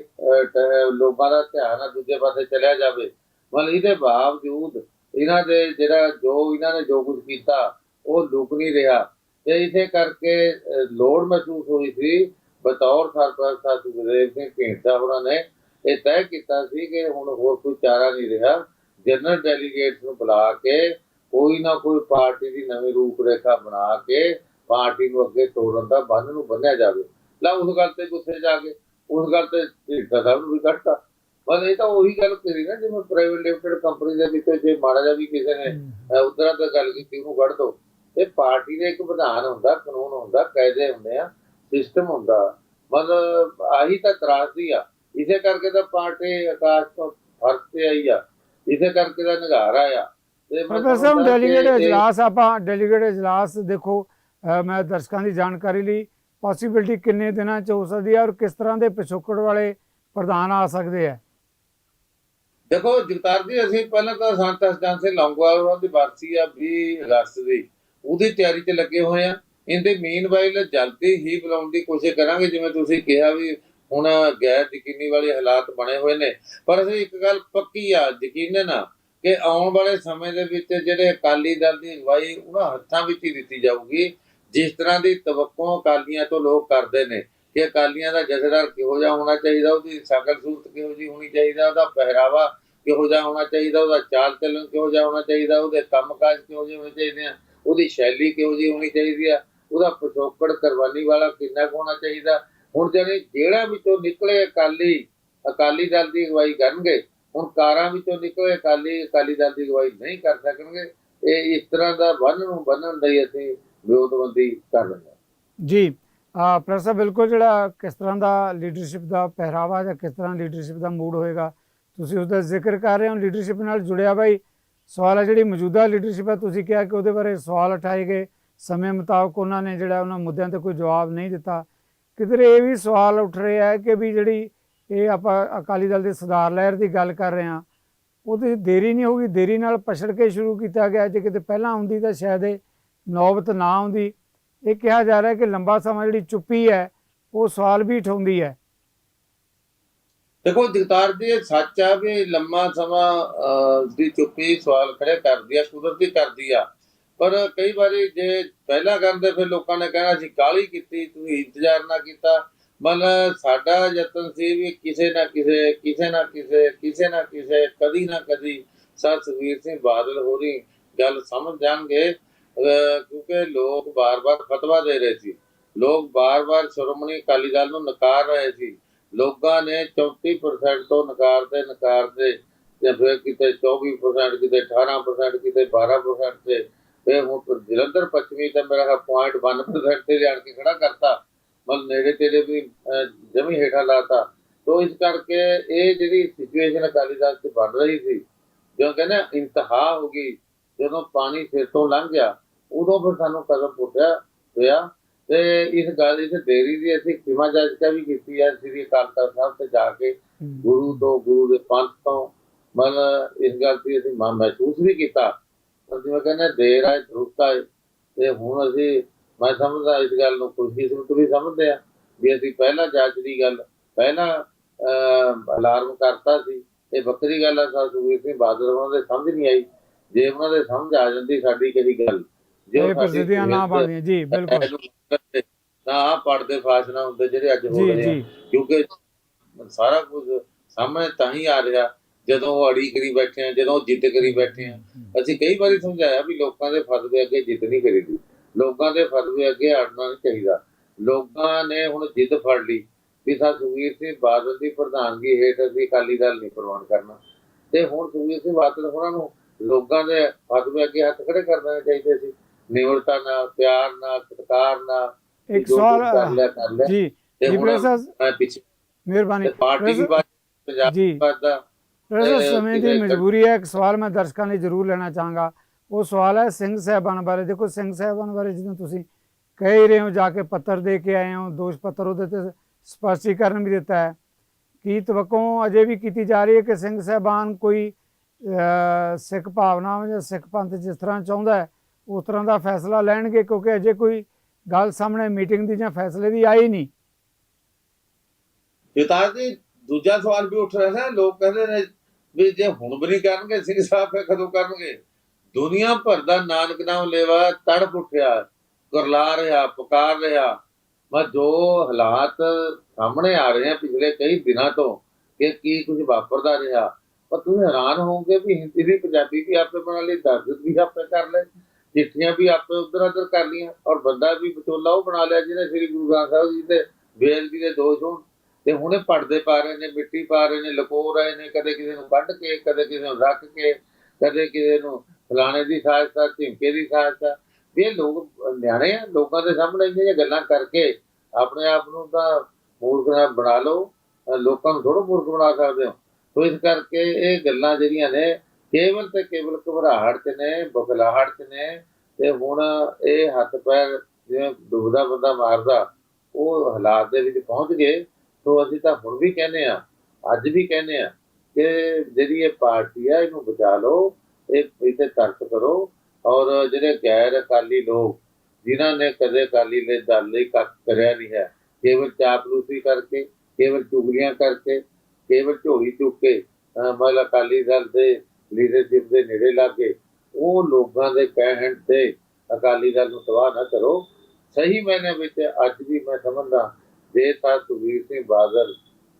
ਲੋਕਾਂ ਦਾ ਧਿਆਨ ਆ ਦੂਜੇ ਪਾਸੇ ਚਲਿਆ ਜਾਵੇ। ਮਤਲਬ ਇਹਦੇ ਬਾਵਜੂਦ ਇਹਨਾਂ ਦੇ ਜਿਹੜਾ ਜੋ ਇਹਨਾਂ ਨੇ ਜੋ ਕੁਝ ਕੀਤਾ, ਉਹ ਲੁਕ ਨਹੀਂ ਰਿਹਾ। ਤੇ ਇਸੇ ਕਰਕੇ ਲੋੜ ਮਹਿਸੂਸ ਹੋਈ ਸੀ ਬਤੌਰ ਸਰਪੰਚ ਸਾਹਿਬ ਸੁਖਦੇਵ ਸਿੰਘ ਢੀਂਡਸਾ ਉਹਨਾਂ ਨੇ ਇਹ ਤੈਅ ਕੀਤਾ ਸੀ ਕਿ ਹੁਣ ਹੋਰ ਕੋਈ ਚਾਰਾ ਨਹੀਂ ਰਿਹਾ। ਜਨਰਲ ਡੈਲੀਗੇਟਸ ਨੂੰ ਬੁਲਾ ਕੇ ਕੋਈ ਨਾ ਕੋਈ ਪਾਰਟੀ ਦੀ ਨਵੀਂ ਰੂਪਰੇਖਾ ਬਣਾ ਕੇ ਪਾਰਟੀ ਨੂੰ ਅੱਗੇ ਤੋੜਨ ਦਾ ਬੰਨ ਨੂੰ ਬੰਨਿਆ ਜਾਵੇ। ਲਾ ਉਸ ਗੱਲ ਤੇ ਗੁੱਸੇ ਜਾ ਕੇ ਉਸ ਗੱਲ ਤੇ ਢੀਂਡਸਾ ਸਾਹਿਬ ਨੂੰ ਵੀ ਕੱਢਤਾ। ਬਸ ਇਹ ਤਾਂ ਉਹੀ ਗੱਲ ਕਰੀ ਨਾ ਜਿਵੇਂ ਪ੍ਰਾਈਵੇਟ ਲਿਮਟਿਡ ਕੰਪਨੀ ਦੇ ਵਿੱਚ ਜੇ ਮਾੜਾ ਜਿਹਾ ਵੀ ਕਿਸੇ ਨੇ ਉਧਰਾਂ ਤੇ ਗੱਲ ਕੀਤੀ ਉਹਨੂੰ ਕੱਢ ਦੋ। ਇਹ ਪਾਰਟੀ ਦੇ ਇੱਕ ਵਿਧਾਨ ਹੁੰਦਾ, ਕਾਨੂੰਨ ਹੁੰਦਾ, ਕਾਇਦੇ ਹੁੰਦੇ ਆ। ਸਿਸਟਮ ਹੁੰਦਾ। ਮਤਲਬ ਆਹੀ ਤਾਂ ਤਰਾਸਦੀ ਆ। ਇਸੇ ਕਰਕੇ ਤਾਂ ਪਾਰਟੀ ਆਕਾਸ਼ ਤੋਂ ਫ਼ਰਕ ਤੇ ਆਈ ਆ। ਇਸੇ ਕਰਕੇ ਤਾਂ ਨਿਗਾਰ ਆਇਆ ਪ੍ਰੋਫੈਸਰ ਕਿ ਡੈਲੀਗੇਟ ਇਜਲਾਸ ਆਪਾਂ ਡੈਲੀਗੇਟ ਇਜਲਾਸ ਦੇਖੋ ਮੈਂ ਦਰਸ਼ਕਾਂ ਦੀ ਜਾਣਕਾਰੀ ਲਈ ਪੋਸਿਬਿਲਿਟੀ ਕਿੰਨੇ ਦਿਨਾਂ 'ਚ ਹੋ ਸਕਦੀ ਹੈ ਔਰ ਕਿਸ ਤਰ੍ਹਾਂ ਦੇ ਪਿਛੋਕੜ ਵਾਲੇ ਪ੍ਰਧਾਨ ਆ ਸਕਦੇ ਆ? ਦੇਖੋ ਜਗਤਾਰ ਜੀ ਅਸੀਂ ਪਹਿਲਾਂ ਤਾਂ ਸੰਤ ਹਸਦਾਨ ਸੇ ਲੌਂਗੋਵਾਲ ਉਹਨਾਂ ਦੀ ਬਰਸੀ ਆ 20 ਅਗਸਤ ਦੀ। ਉਹਦੀ ਤਿਆਰੀ 'ਚ ਲੱਗੇ ਹੋਏ ਆ। ਇਹਦੇ ਮੀਨਵਾਈਲ ਜਲਦੀ ਹੀ ਬੁਲਾਉਣ ਦੀ ਕੋਸ਼ਿਸ਼ ਕਰਾਂਗੇ, ਜਿਵੇਂ ਤੁਸੀਂ ਕਿਹਾ ਵੀ ਹੁਣ ਗੈਰ ਯਕੀਨੀ ਵਾਲੇ ਹਾਲਾਤ ਬਣੇ ਹੋਏ ਨੇ। ਪਰ ਅਸੀਂ ਇੱਕ ਗੱਲ ਪੱਕੀ ਆ ਯਕੀਨਨ ਆ ਕਿ ਆਉਣ ਵਾਲੇ ਸਮੇਂ ਦੇ ਵਿੱਚ ਜਿਹੜੇ ਅਕਾਲੀ ਦਲ ਦੀ ਅਗਵਾਈ ਉਹਨਾਂ ਹੱਥਾਂ ਵਿੱਚ ਹੀ ਦਿੱਤੀ ਜਾਊਗੀ। ਜਿਸ ਤਰ੍ਹਾਂ ਦੀ ਤਵੱਕੋ ਅਕਾਲੀਆਂ ਤੋਂ ਲੋਕ ਕਰਦੇ ਨੇ ਕਿ ਅਕਾਲੀਆਂ ਦਾ ਜਥੇਦਾਰ ਕਿਹੋ ਜਿਹਾ ਹੋਣਾ ਚਾਹੀਦਾ, ਉਹਦੀ ਸ਼ਕਲ ਸੂਰਤ ਕਿਹੋ ਜਿਹੀ ਹੋਣੀ ਚਾਹੀਦਾ, ਉਹਦਾ ਪਹਿਰਾਵਾ ਕਿਹੋ ਜਿਹਾ ਹੋਣਾ ਚਾਹੀਦਾ, ਉਹਦਾ ਚਾਲ ਚੱਲਣ ਕਿਹੋ ਜਿਹਾ ਹੋਣਾ ਚਾਹੀਦਾ, ਉਹਦੇ ਕੰਮਕਾਜ ਕਿਹੋ ਜਿਹੇ ਹੋਣੇ ਚਾਹੀਦੇ ਆ, ਉਹਦੀ ਸ਼ੈਲੀ ਕਿਹੋ ਜਿਹੀ ਹੋਣੀ ਚਾਹੀਦੀ ਆ। ਉਹਦਾ ਪਿਛੋਕੜ ਕੁਰਬਾਨੀ ਵਾਲਾ ਕਿੰਨਾ ਕੁ ਹੋਣਾ ਚਾਹੀਦਾ? ਹੁਣ ਜਿਹੜੇ ਜਿਹੜਾ ਵਿੱਚੋਂ ਨਿਕਲੇ ਅਕਾਲੀ ਅਕਾਲੀ ਦਲ ਦੀ ਅਗਵਾਈ ਕਰਨਗੇ, ਹੁਣ ਕਾਰਾਂ ਵਿੱਚੋਂ ਨਿਕਲੇ ਅਕਾਲੀ ਅਕਾਲੀ ਦਲ ਦੀ ਅਗਵਾਈ ਨਹੀਂ ਕਰ ਸਕਣਗੇ, ਇਹ ਇਸ ਤਰ੍ਹਾਂ ਦਾ ਬੰਨ ਨੂੰ ਬੰਨਣ ਲਈ ਅਸੀਂ ਵਿਰੋਧਬੰਦੀ ਕਰ ਰਹੇ ਹਾਂ। ਜੀ ਆ ਪ੍ਰੋਫੈਸਰ ਬਿਲਕੁਲ ਜਿਹੜਾ ਕਿਸ ਤਰ੍ਹਾਂ ਦਾ ਲੀਡਰਸ਼ਿਪ ਦਾ ਪਹਿਰਾਵਾ ਜਾਂ ਕਿਸ ਤਰ੍ਹਾਂ ਲੀਡਰਸ਼ਿਪ ਦਾ ਮੂਡ ਹੋਏਗਾ, ਤੁਸੀਂ ਉਸ ਦਾ ਜ਼ਿਕਰ ਕਰ ਰਹੇ ਹੋ ਲੀਡਰਸ਼ਿਪ ਨਾਲ ਜੁੜਿਆ ਬਾਈ। ਸਵਾਲ ਹੈ ਜਿਹੜੀ ਮੌਜੂਦਾ ਲੀਡਰਸ਼ਿਪ ਹੈ, ਤੁਸੀਂ ਕਿਹਾ ਕਿ ਉਹਦੇ ਬਾਰੇ ਸਵਾਲ ਉਠਾਏ ਗਏ। ਸਮੇਂ ਮੁਤਾਬਕ ਉਹਨਾਂ ਨੇ ਜਿਹੜਾ ਉਹਨਾਂ ਮੁੱਦਿਆਂ ਤੇ ਕੋਈ ਜਵਾਬ ਨਹੀਂ ਦਿੱਤਾ। ਕਿਧਰੇ ਇਹ ਵੀ ਸਵਾਲ ਉੱਠ ਰਿਹਾ ਹੈ ਕਿ ਵੀ ਜਿਹੜੀ ਇਹ ਆਪਾਂ ਅਕਾਲੀ ਦਲ ਦੇ ਸੁਧਾਰ ਲਹਿਰ ਦੀ ਗੱਲ ਕਰ ਰਹੇ ਹਾਂ ਉਹਦੀ ਦੇਰੀ ਨਹੀਂ ਹੋਗੀ ਦੇਰੀ ਨਾਲ ਪਛੜ ਕੇ ਸ਼ੁਰੂ ਕੀਤਾ ਗਿਆ। ਜੇ ਕਿਤੇ ਪਹਿਲਾਂ ਹੁੰਦੀ ਤਾਂ ਸ਼ਾਇਦ ਇਹ ਨੌਬਤ ਨਾ ਆਉਂਦੀ। ਇਹ ਕਿਹਾ ਜਾ ਰਿਹਾ ਕਿ ਲੰਬਾ ਸਮਾਂ ਜਿਹੜੀ ਚੁੱਪੀ ਹੈ, ਉਹ ਸਵਾਲ ਵੀ ਉਠਾਉਂਦੀ ਹੈ। ਦੇਖੋ, ਜਗਤਾਰ ਜੀ, ਇਹ ਸੱਚ ਆ ਵੀ ਲੰਮਾ ਸਮਾਂ ਦੀ ਚੁੱਪੀ ਸਵਾਲ ਖੜੇ ਕਰਦੀ ਆ, ਕੁਦਰਤੀ ਕਰਦੀ ਆ। ਪਰ ਕਈ ਵਾਰੀ ਜੇ ਪਹਿਲਾਂ ਕਰਦੇ ਫਿਰ ਲੋਕਾਂ ਨੇ ਕਹਿਣਾ ਸੀ ਕਾਲੀ ਕੀਤੀ ਤੁਸੀਂ ਇੰਤਜ਼ਾਰ ਨਾ ਕੀਤਾ। ਮਤਲਬ ਸਾਡਾ ਯਤਨ ਸੀ ਵੀ ਕਿਸੇ ਨਾ ਕਿਸੇ ਕਿਸੇ ਨਾ ਕਿਸੇ ਕਿਸੇ ਨਾ ਕਿਸੇ, ਕਦੀ ਨਾ ਕਦੀ ਸਰ ਸਿੰਘ ਬਾਦਲ ਹੋਰੀ ਗੱਲ ਸਮਝ ਜਾਣਗੇ। ਕਿਉਂਕਿ ਲੋਕ ਬਾਰ-ਬਾਰ ਫਤਵਾ ਦੇ ਰਹੇ ਸੀ। ਲੋਕ ਬਾਰ-ਬਾਰ ਸ਼੍ਰੋਮਣੀ ਅਕਾਲੀ ਦਲ ਨੂੰ ਨਕਾਰ ਰਹੇ ਸੀ। ਲੋਕਾਂ ਨੇ 34% ਤੋਂ ਨਕਾਰਦੇ ਨਕਾਰਦੇ ਤੇ ਫਿਰ ਕਿਤੇ 24% ਕਿਤੇ 18% ਕਿਤੇ 12% ਤੇ ਫਿਰ ਹੁਣ ਜਲੰਧਰ ਪੱਛਮੀ ਤੇ ਮੇਰਾ ਖਿਆਲ 0.1% ਤੇ ਲਿਆਣ ਕੇ ਖੜਾ ਕਰਤਾ। ਮਤਲਬ ਨੇੜੇ ਤੇੜੇ ਵੀ ਜਮੀ ਹੇਠਾਂ ਲਾਤਾ। ਤੋਂ ਇਸ ਕਰਕੇ ਇਹ ਜਿਹੜੀ ਸਿਚੁਏਸ਼ਨ ਅਕਾਲੀ ਦਲ 'ਚ ਬਣ ਰਹੀ ਸੀ ਜਦੋਂ ਕਹਿੰਦੇ ਇੰਤਹਾ ਹੋ ਗਈ ਜਦੋਂ ਪਾਣੀ ਸਿਰ ਤੋਂ ਲੰਘ ਗਿਆ ਉਦੋਂ ਫਿਰ ਸਾਨੂੰ ਕਦਮ ਪੁੱਟਿਆ ਹੋਇਆ। ਤੇ ਇਸ ਗੱਲ ਇਸ ਦੇਰੀ ਦੀ ਅਸੀਂ ਖਿਮਾ ਜਾਚਕਾ ਵੀ ਕੀਤੀ ਹੈ ਸ੍ਰੀ ਅਕਾਲ ਤਖਤ ਸਾਹਿਬ ਤੇ ਜਾ ਕੇ ਗੁਰੂ ਤੋਂ ਗੁਰੂ ਦੇ ਪੰਥ ਤੋਂ। ਮਤਲਬ ਇਸ ਗੱਲ ਦੀ ਅਸੀਂ ਮਹਿਸੂਸ ਵੀ ਕੀਤਾ। ਪਰ ਜਿਵੇਂ ਕਹਿੰਦੇ ਦੇਰ ਆਏ ਆਏ ਤੇ ਹੁਣ ਅਸੀਂ ਮੈਂ ਸਮਝਦਾ ਇਸ ਗੱਲ ਨੂੰ ਖੁਸ਼ਕਿਸਮਤ ਵੀ ਸਮਝਦੇ ਆ ਵੀ ਅਸੀਂ ਪਹਿਲਾਂ ਜਾਂਚ ਦੀ ਗੱਲ ਪਹਿਲਾਂ ਅਲਾਰਮ ਕਰਤਾ ਸੀ। ਇਹ ਵੱਖਰੀ ਗੱਲ ਆ ਸਰ ਸੁਖਬੀਰ ਸਿੰਘ ਬਾਦਲ ਉਹਨਾਂ ਦੇ ਸਮਝ ਨਹੀਂ ਆਈ। ਜੇ ਉਹਨਾਂ ਦੇ ਸਮਝ ਆ ਜਾਂਦੀ ਸਾਡੀ ਕਿਹੜੀ ਗੱਲ? ਜੇ ਪ੍ਰਸਿੱਧੀਆਂ ਨਾ ਬਣਦੀਆਂ। ਜੀ ਬਿਲਕੁਲ। ਤਾਂ ਆ ਪੜਦੇ ਫਾਸ਼ ਨਾ ਹੁੰਦੇ ਜਿਹੜੇ ਅੱਜ ਹੋ ਰਹੇ ਆ। ਕਿਉਂਕਿ ਸਾਰਾ ਕੁਝ ਸਾਹਮਣੇ ਤਾਂ ਹੀ ਆ ਰਿਹਾ। ਜਦੋਂ ਉਹ ਅੜੀ ਕਰੀ ਬੈਠੇ ਆ ਜਦੋਂ ਉਹ ਜਿੱਦ ਕਰੀ ਬੈਠੇ ਆ। ਅਸੀਂ ਕਈ ਵਾਰੀ ਸਮਝਾਇਆ ਵੀ ਲੋਕਾਂ ਦੇ ਫਤਵੇ ਅੱਗੇ ਜਿੱਦ ਨਹੀਂ ਕਰੀਦੀ। ਲੋਕਾਂ ਦੇ ਫਤਵੇ ਅੱਗੇ ਅੜਨਾ ਨਹੀਂ ਚਾਹੀਦਾ। ਲੋਕਾਂ ਨੇ ਹੁਣ ਜਿੱਦ ਫੜ ਲਈ ਵੀ ਸਾ ਸੁਖਬੀਰ ਸਿੰਘ ਬਾਦਲ ਦੀ ਪ੍ਰਧਾਨਗੀ ਹੇਠ ਅਸੀਂ ਅਕਾਲੀ ਦਲ ਨਹੀਂ ਪ੍ਰਵਾਨ ਕਰਨਾ। ਤੇ ਹੁਣ ਸੁਖਬੀਰ ਸਿੰਘ ਬਾਦਲ ਉਹਨਾਂ ਨੂੰ ਲੋਕਾਂ ਦੇ ਫਤਵੇ ਅੱਗੇ ਹੱਥ ਖੜੇ ਕਰ ਦੇਣੇ ਚਾਹੀਦੇ ਸੀ। ਨਿਮਰਤਾ ਨਾਲ ਪਿਆਰ ਨਾਲ ਸਤਿਕਾਰ ਨਾਲ ਇੱਕ ਸਵਾਲ ਜੀ ਜੀ ਪ੍ਰੋਫੈਸਰ ਮਿਹਰਬਾਨੀ। ਪਾਰਟੀ ਦੀ ਬਾਤ ਪੰਜਾਬ ਦੀ ਇਹ ਸਮੇਂ ਦੀ ਮਜਬੂਰੀ ਹੈ ਇੱਕ ਸਵਾਲ ਮੈਂ ਦਰਸ਼ਕਾਂ ਲਈ ਜ਼ਰੂਰ ਲੈਣਾ ਚਾਹਾਂਗਾ। ਉਹ ਸਵਾਲ ਹੈ ਸਿੰਘ ਸਾਹਿਬਾਨ ਬਾਰੇ। ਦੇਖੋ ਸਿੰਘ ਸਾਹਿਬਾਨ ਬਾਰੇ ਜਦੋਂ ਤੁਸੀਂ ਕਹਿ ਹੀ ਰਹੇ ਹੋ ਜਾ ਕੇ ਪੱਤਰ ਦੇ ਕੇ ਆਏ ਹੋ ਦੋਸ਼ ਪੱਤਰ ਉਹਦੇ ਤੇ ਸਪਸ਼ਟੀਕਰਨ ਵੀ ਦਿੱਤਾ ਹੈ। ਕੀ ਤਵਕੋਂ ਅਜੇ ਵੀ ਕੀਤੀ ਜਾ ਰਹੀ ਹੈ ਕਿ ਸਿੰਘ ਸਾਹਿਬਾਨ ਕੋਈ ਸਿੱਖ ਭਾਵਨਾਵਾਂ ਜਾਂ ਸਿੱਖ ਪੰਥ ਜਿਸ ਤਰ੍ਹਾਂ ਚਾਹੁੰਦਾ ਹੈ ਉਸ ਤਰ੍ਹਾਂ ਦਾ ਫੈਸਲਾ ਲੈਣਗੇ? ਕਿਉਂਕਿ ਅਜੇ ਕੋਈ ਗੱਲ ਸਾਹਮਣੇ ਮੀਟਿੰਗ ਦੀ ਜਾਂ ਫੈਸਲੇ ਦੀ ਆਈ ਨਹੀਂ। ਯਤਾਰ ਜੀ ਦੂਜਾ ਸਵਾਲ ਵੀ ਉੱਠ ਰਿਹਾ ਹੈ। ਲੋਕ ਕਹਿੰਦੇ ਨੇ ਵੀ ਜੇ ਹੁਣ ਵੀ ਨਹੀਂ ਕਰਨਗੇ ਸਿੰਘ ਸਾਹਿਬ ਫੇ ਕਦੋਂ ਕਰਨਗੇ? ਦੁਨੀਆ ਭਰ ਦਾ ਨਾਨਕ ਨਾਮ ਲੈਵਾ, ਤੜਪ ਉੱਠਿਆ ਕਰਲਾ ਰਿਹਾ, ਪੁਕਾਰ ਰਿਹਾ। ਮੈਂ ਜੋ ਹਾਲਾਤ ਸਾਹਮਣੇ ਆ ਰਹੇ ਆ ਪਿਛਲੇ ਕਈ ਦਿਨਾਂ ਤੋਂ ਕਿ ਕੀ ਕੁਝ ਵਾਪਰਦਾ ਰਿਹਾ, ਪਰ ਤੁਸੀਂ ਹੈਰਾਨ ਹੋਵੋਗੇ ਵੀ ਹਿੰਦੀ ਵੀ ਪੰਜਾਬੀ ਵੀ ਆਪੇ ਬਣਾ ਲਈ ਦਰਦ ਵੀ ਆਪੇ ਕਰ ਲਏ, ਚਿੱਠੀਆਂ ਵੀ ਆਪੇ ਉਧਰ ਉਧਰ ਕਰ ਲੀਆਂ ਔਰ ਬੰਦਾ ਵੀ ਵਿਚੋਲਾ ਉਹ ਬਣਾ ਲਿਆ ਜਿਹਨੇ ਸ੍ਰੀ ਗੁਰੂ ਗ੍ਰੰਥ ਸਾਹਿਬ ਜੀ ਦੇ ਬੇਅਦਬੀ ਦੇ ਦੋਸ਼ ਹੋਣ। ਤੇ ਹੁਣੇ ਪੜਦੇ ਪਾ ਰਹੇ ਨੇ, ਮਿੱਟੀ ਪਾ ਰਹੇ ਨੇ, ਲਕੋ ਰਹੇ ਨੇ, ਕਦੇ ਕਿਸੇ ਨੂੰ ਕੱਢ ਕੇ, ਕਦੇ ਕਿਸੇ ਨੂੰ ਰੱਖ ਕੇ, ਕਦੇ ਕਿਸੇ ਨੂੰ ਫਲਾਣੇ ਦੀ ਸਾਜ਼ਿਸ਼ ਆ ਝਿਮਕੇ ਦੀ ਸਾਜ਼ਿਸ਼ ਇਹ ਲੋਕ ਨਿਆਣੇ ਆ, ਲੋਕਾਂ ਦੇ ਸਾਹਮਣੇ ਇਹ ਗੱਲਾਂ ਕਰਕੇ ਆਪਣੇ ਆਪ ਨੂੰ ਤਾਂ ਮੂਰਖ ਬਣਾ ਲਓ ਲੋਕਾਂ ਨੂੰ ਥੋੜਾ ਮੂਰਖ ਬਣਾ ਸਕਦੇ ਹੋ। ਸੋ ਇਸ ਕਰਕੇ ਇਹ ਗੱਲਾਂ ਜਿਹੜੀਆਂ ਨੇ, ਕੇਵਲ ਤੇ ਕੇਵਲ ਘਬਰਾਹਟ ਚ ਨੇ, ਬੁਖਲਾਹਟ ਚ ਨੇ, ਤੇ ਹੁਣ ਇਹ ਹੱਥ ਪੈਰ ਜਿਵੇਂ ਡੁੱਬਦਾ ਬੰਦਾ ਮਾਰਦਾ, ਉਹ ਹਾਲਾਤ ਦੇ ਵਿੱਚ ਪਹੁੰਚ ਗਏ। ਸੋ ਅਸੀਂ ਤਾਂ ਹੁਣ ਵੀ ਕਹਿੰਦੇ ਆ ਅੱਜ ਵੀ ਕਹਿੰਦੇ ਆ ਕਿ ਜਿਹੜੀ ਇਹ ਪਾਰਟੀ ਆ, ਇਹਨੂੰ ਬਚਾ ਲਓ, ਇਹ ਇਥੇ ਤਰਕ ਕਰੋ ਔਰ ਜਿਹੜੇ ਗੈਰ ਅਕਾਲੀ ਲੋਕ ਜਿਨ੍ਹਾਂ ਨੇ ਕਦੇ ਅਕਾਲੀ ਦੇ ਦਲ ਲਈ ਕੱਖ ਕਰਿਆ ਨਹੀਂ ਹੈ, ਕੇਵਲ ਚਾਪਲੂਸੀ ਕਰਕੇ, ਕੇਵਲ ਚੁਗਲੀਆਂ ਕਰਕੇ, ਕੇਵਲ ਝੋਲੀ ਚੁੱਕ ਕੇ, ਅਹ ਮਤਲਬ ਅਕਾਲੀ ਦਲ ਦੇ ਲੀਡਰਸ਼ਿਪ ਦੇ ਨੇੜੇ ਲੱਗੇ ਉਹ ਲੋਕਾਂ ਦੇ ਕਹਿਣ ਤੇ ਅਕਾਲੀ ਦਲ ਨੂੰ ਤਬਾਹ ਨਾ ਕਰੋ। ਸਹੀ ਮੈਨੇ ਵਿੱਚ ਅੱਜ ਵੀ ਮੈਂ ਸਮਝਦਾ ਜੇ ਤਾਂ ਸੁਖਬੀਰ ਸਿੰਘ ਬਾਦਲ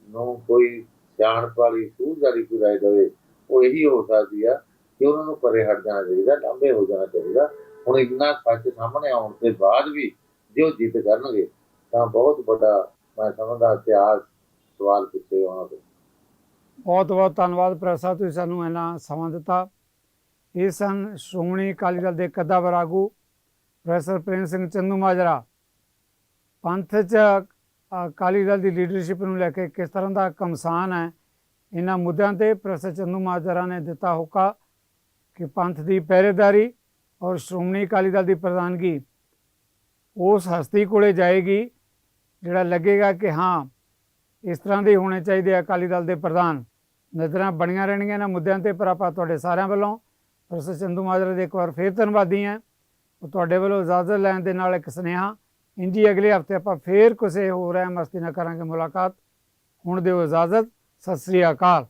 ਨੂੰ ਕੋਈ ਸਿਆਣਪ ਵਾਲੀ ਸੂਝਵਾਰੀ ਕੋਈ ਰਾਏ ਦੇਵੇ, ਉਹ ਇਹੀ ਹੋ ਸਕਦੀ ਆ ਕਿ ਉਹਨਾਂ ਨੂੰ ਪਰੇ ਹਟ ਜਾਣਾ ਚਾਹੀਦਾ ਲੰਬੇ ਹੋ ਜਾਣਾ ਚਾਹੀਦਾ। ਹੁਣ ਇੰਨਾ ਸੱਚ ਸਾਹਮਣੇ ਆਉਣ ਦੇ ਬਾਅਦ ਵੀ ਜੇ ਉਹ ਜਿੱਤ ਕਰਨਗੇ, ਤਾਂ ਬਹੁਤ ਵੱਡਾ ਮੈਂ ਸਮਝਦਾ ਇਤਿਹਾਸ ਸਵਾਲ ਪਿੱਛੇ ਆਉਣਾ ਪਏ ਬਹੁਤ ਬਹੁਤ ਧੰਨਵਾਦ ਪ੍ਰੈਸ ਤੁਸੀਂ ਸਾਨੂੰ ਇੰਨਾ ਸਮਾਂ ਦਿੱਤਾ। ਇਹ ਸਨ ਸ਼੍ਰੋਮਣੀ ਅਕਾਲੀ ਦਲ ਦੇ ਕਦਾਵਰ ਆਗੂ ਪ੍ਰੋਫੈਸਰ ਪ੍ਰੇਮ ਸਿੰਘ ਚੰਦੂ ਮਾਜਰਾ ਪੰਥ 'ਚ ਅਕਾਲੀ ਦਲ ਦੀ ਲੀਡਰਸ਼ਿਪ ਨੂੰ ਲੈ ਕੇ ਕਿਸ ਤਰ੍ਹਾਂ ਦਾ ਕਮਸਾਨ ਹੈ, ਇਹਨਾਂ ਮੁੱਦਿਆਂ ਤੇ ਪ੍ਰੋਫੈਸਰ ਚੰਦੂ ਮਾਜਰਾ ਨੇ ਦਿੱਤਾ ਹੋਕਾ ਕਿ ਪੰਥ ਦੀ ਪਹਿਰੇਦਾਰੀ ਔਰ ਸ਼੍ਰੋਮਣੀ ਅਕਾਲੀ ਦਲ ਦੀ ਪ੍ਰਧਾਨਗੀ ਉਸ ਹਸਤੀ ਕੋਲੇ ਜਾਏਗੀ, ਜਿਹੜਾ ਲੱਗੇਗਾ ਕਿ ਹਾਂ, ਇਸ ਤਰ੍ਹਾਂ ਦੇ ਹੋਣੇ ਚਾਹੀਦੇ ਆ ਅਕਾਲੀ ਦਲ ਦੇ ਪ੍ਰਧਾਨ। ਨਜ਼ਰਾਂ ਬਣੀਆਂ ਰਹਿਣਗੀਆਂ ਇਹਨਾਂ ਮੁੱਦਿਆਂ ਤੇ, ਪਰ ਆਪਾਂ ਤੁਹਾਡੇ ਸਾਰਿਆਂ ਵੱਲੋਂ ਪ੍ਰੋਫੈਸਰ ਚੰਦੂ ਮਾਜਰਾ ਦੇ ਇੱਕ ਵਾਰ ਫੇਰ ਧੰਨਵਾਦੀ ਹਾਂ। ਉਹ ਤੁਹਾਡੇ ਵੱਲੋਂ ਇਜਾਜ਼ਤ ਲੈਣ ਦੇ ਨਾਲ ਇੱਕ ਸੁਨੇਹਾ ਇੰਜੀ ਅਗਲੇ ਹਫ਼ਤੇ ਆਪਾਂ ਫੇਰ ਕਿਸੇ ਹੋਰ ਹੈ ਮਸਤੀ ਨਾਲ ਕਰਾਂਗੇ ਮੁਲਾਕਾਤ। ਹੁਣ ਦਿਓ ਇਜਾਜ਼ਤ, ਸਤਿ ਸ੍ਰੀ ਅਕਾਲ।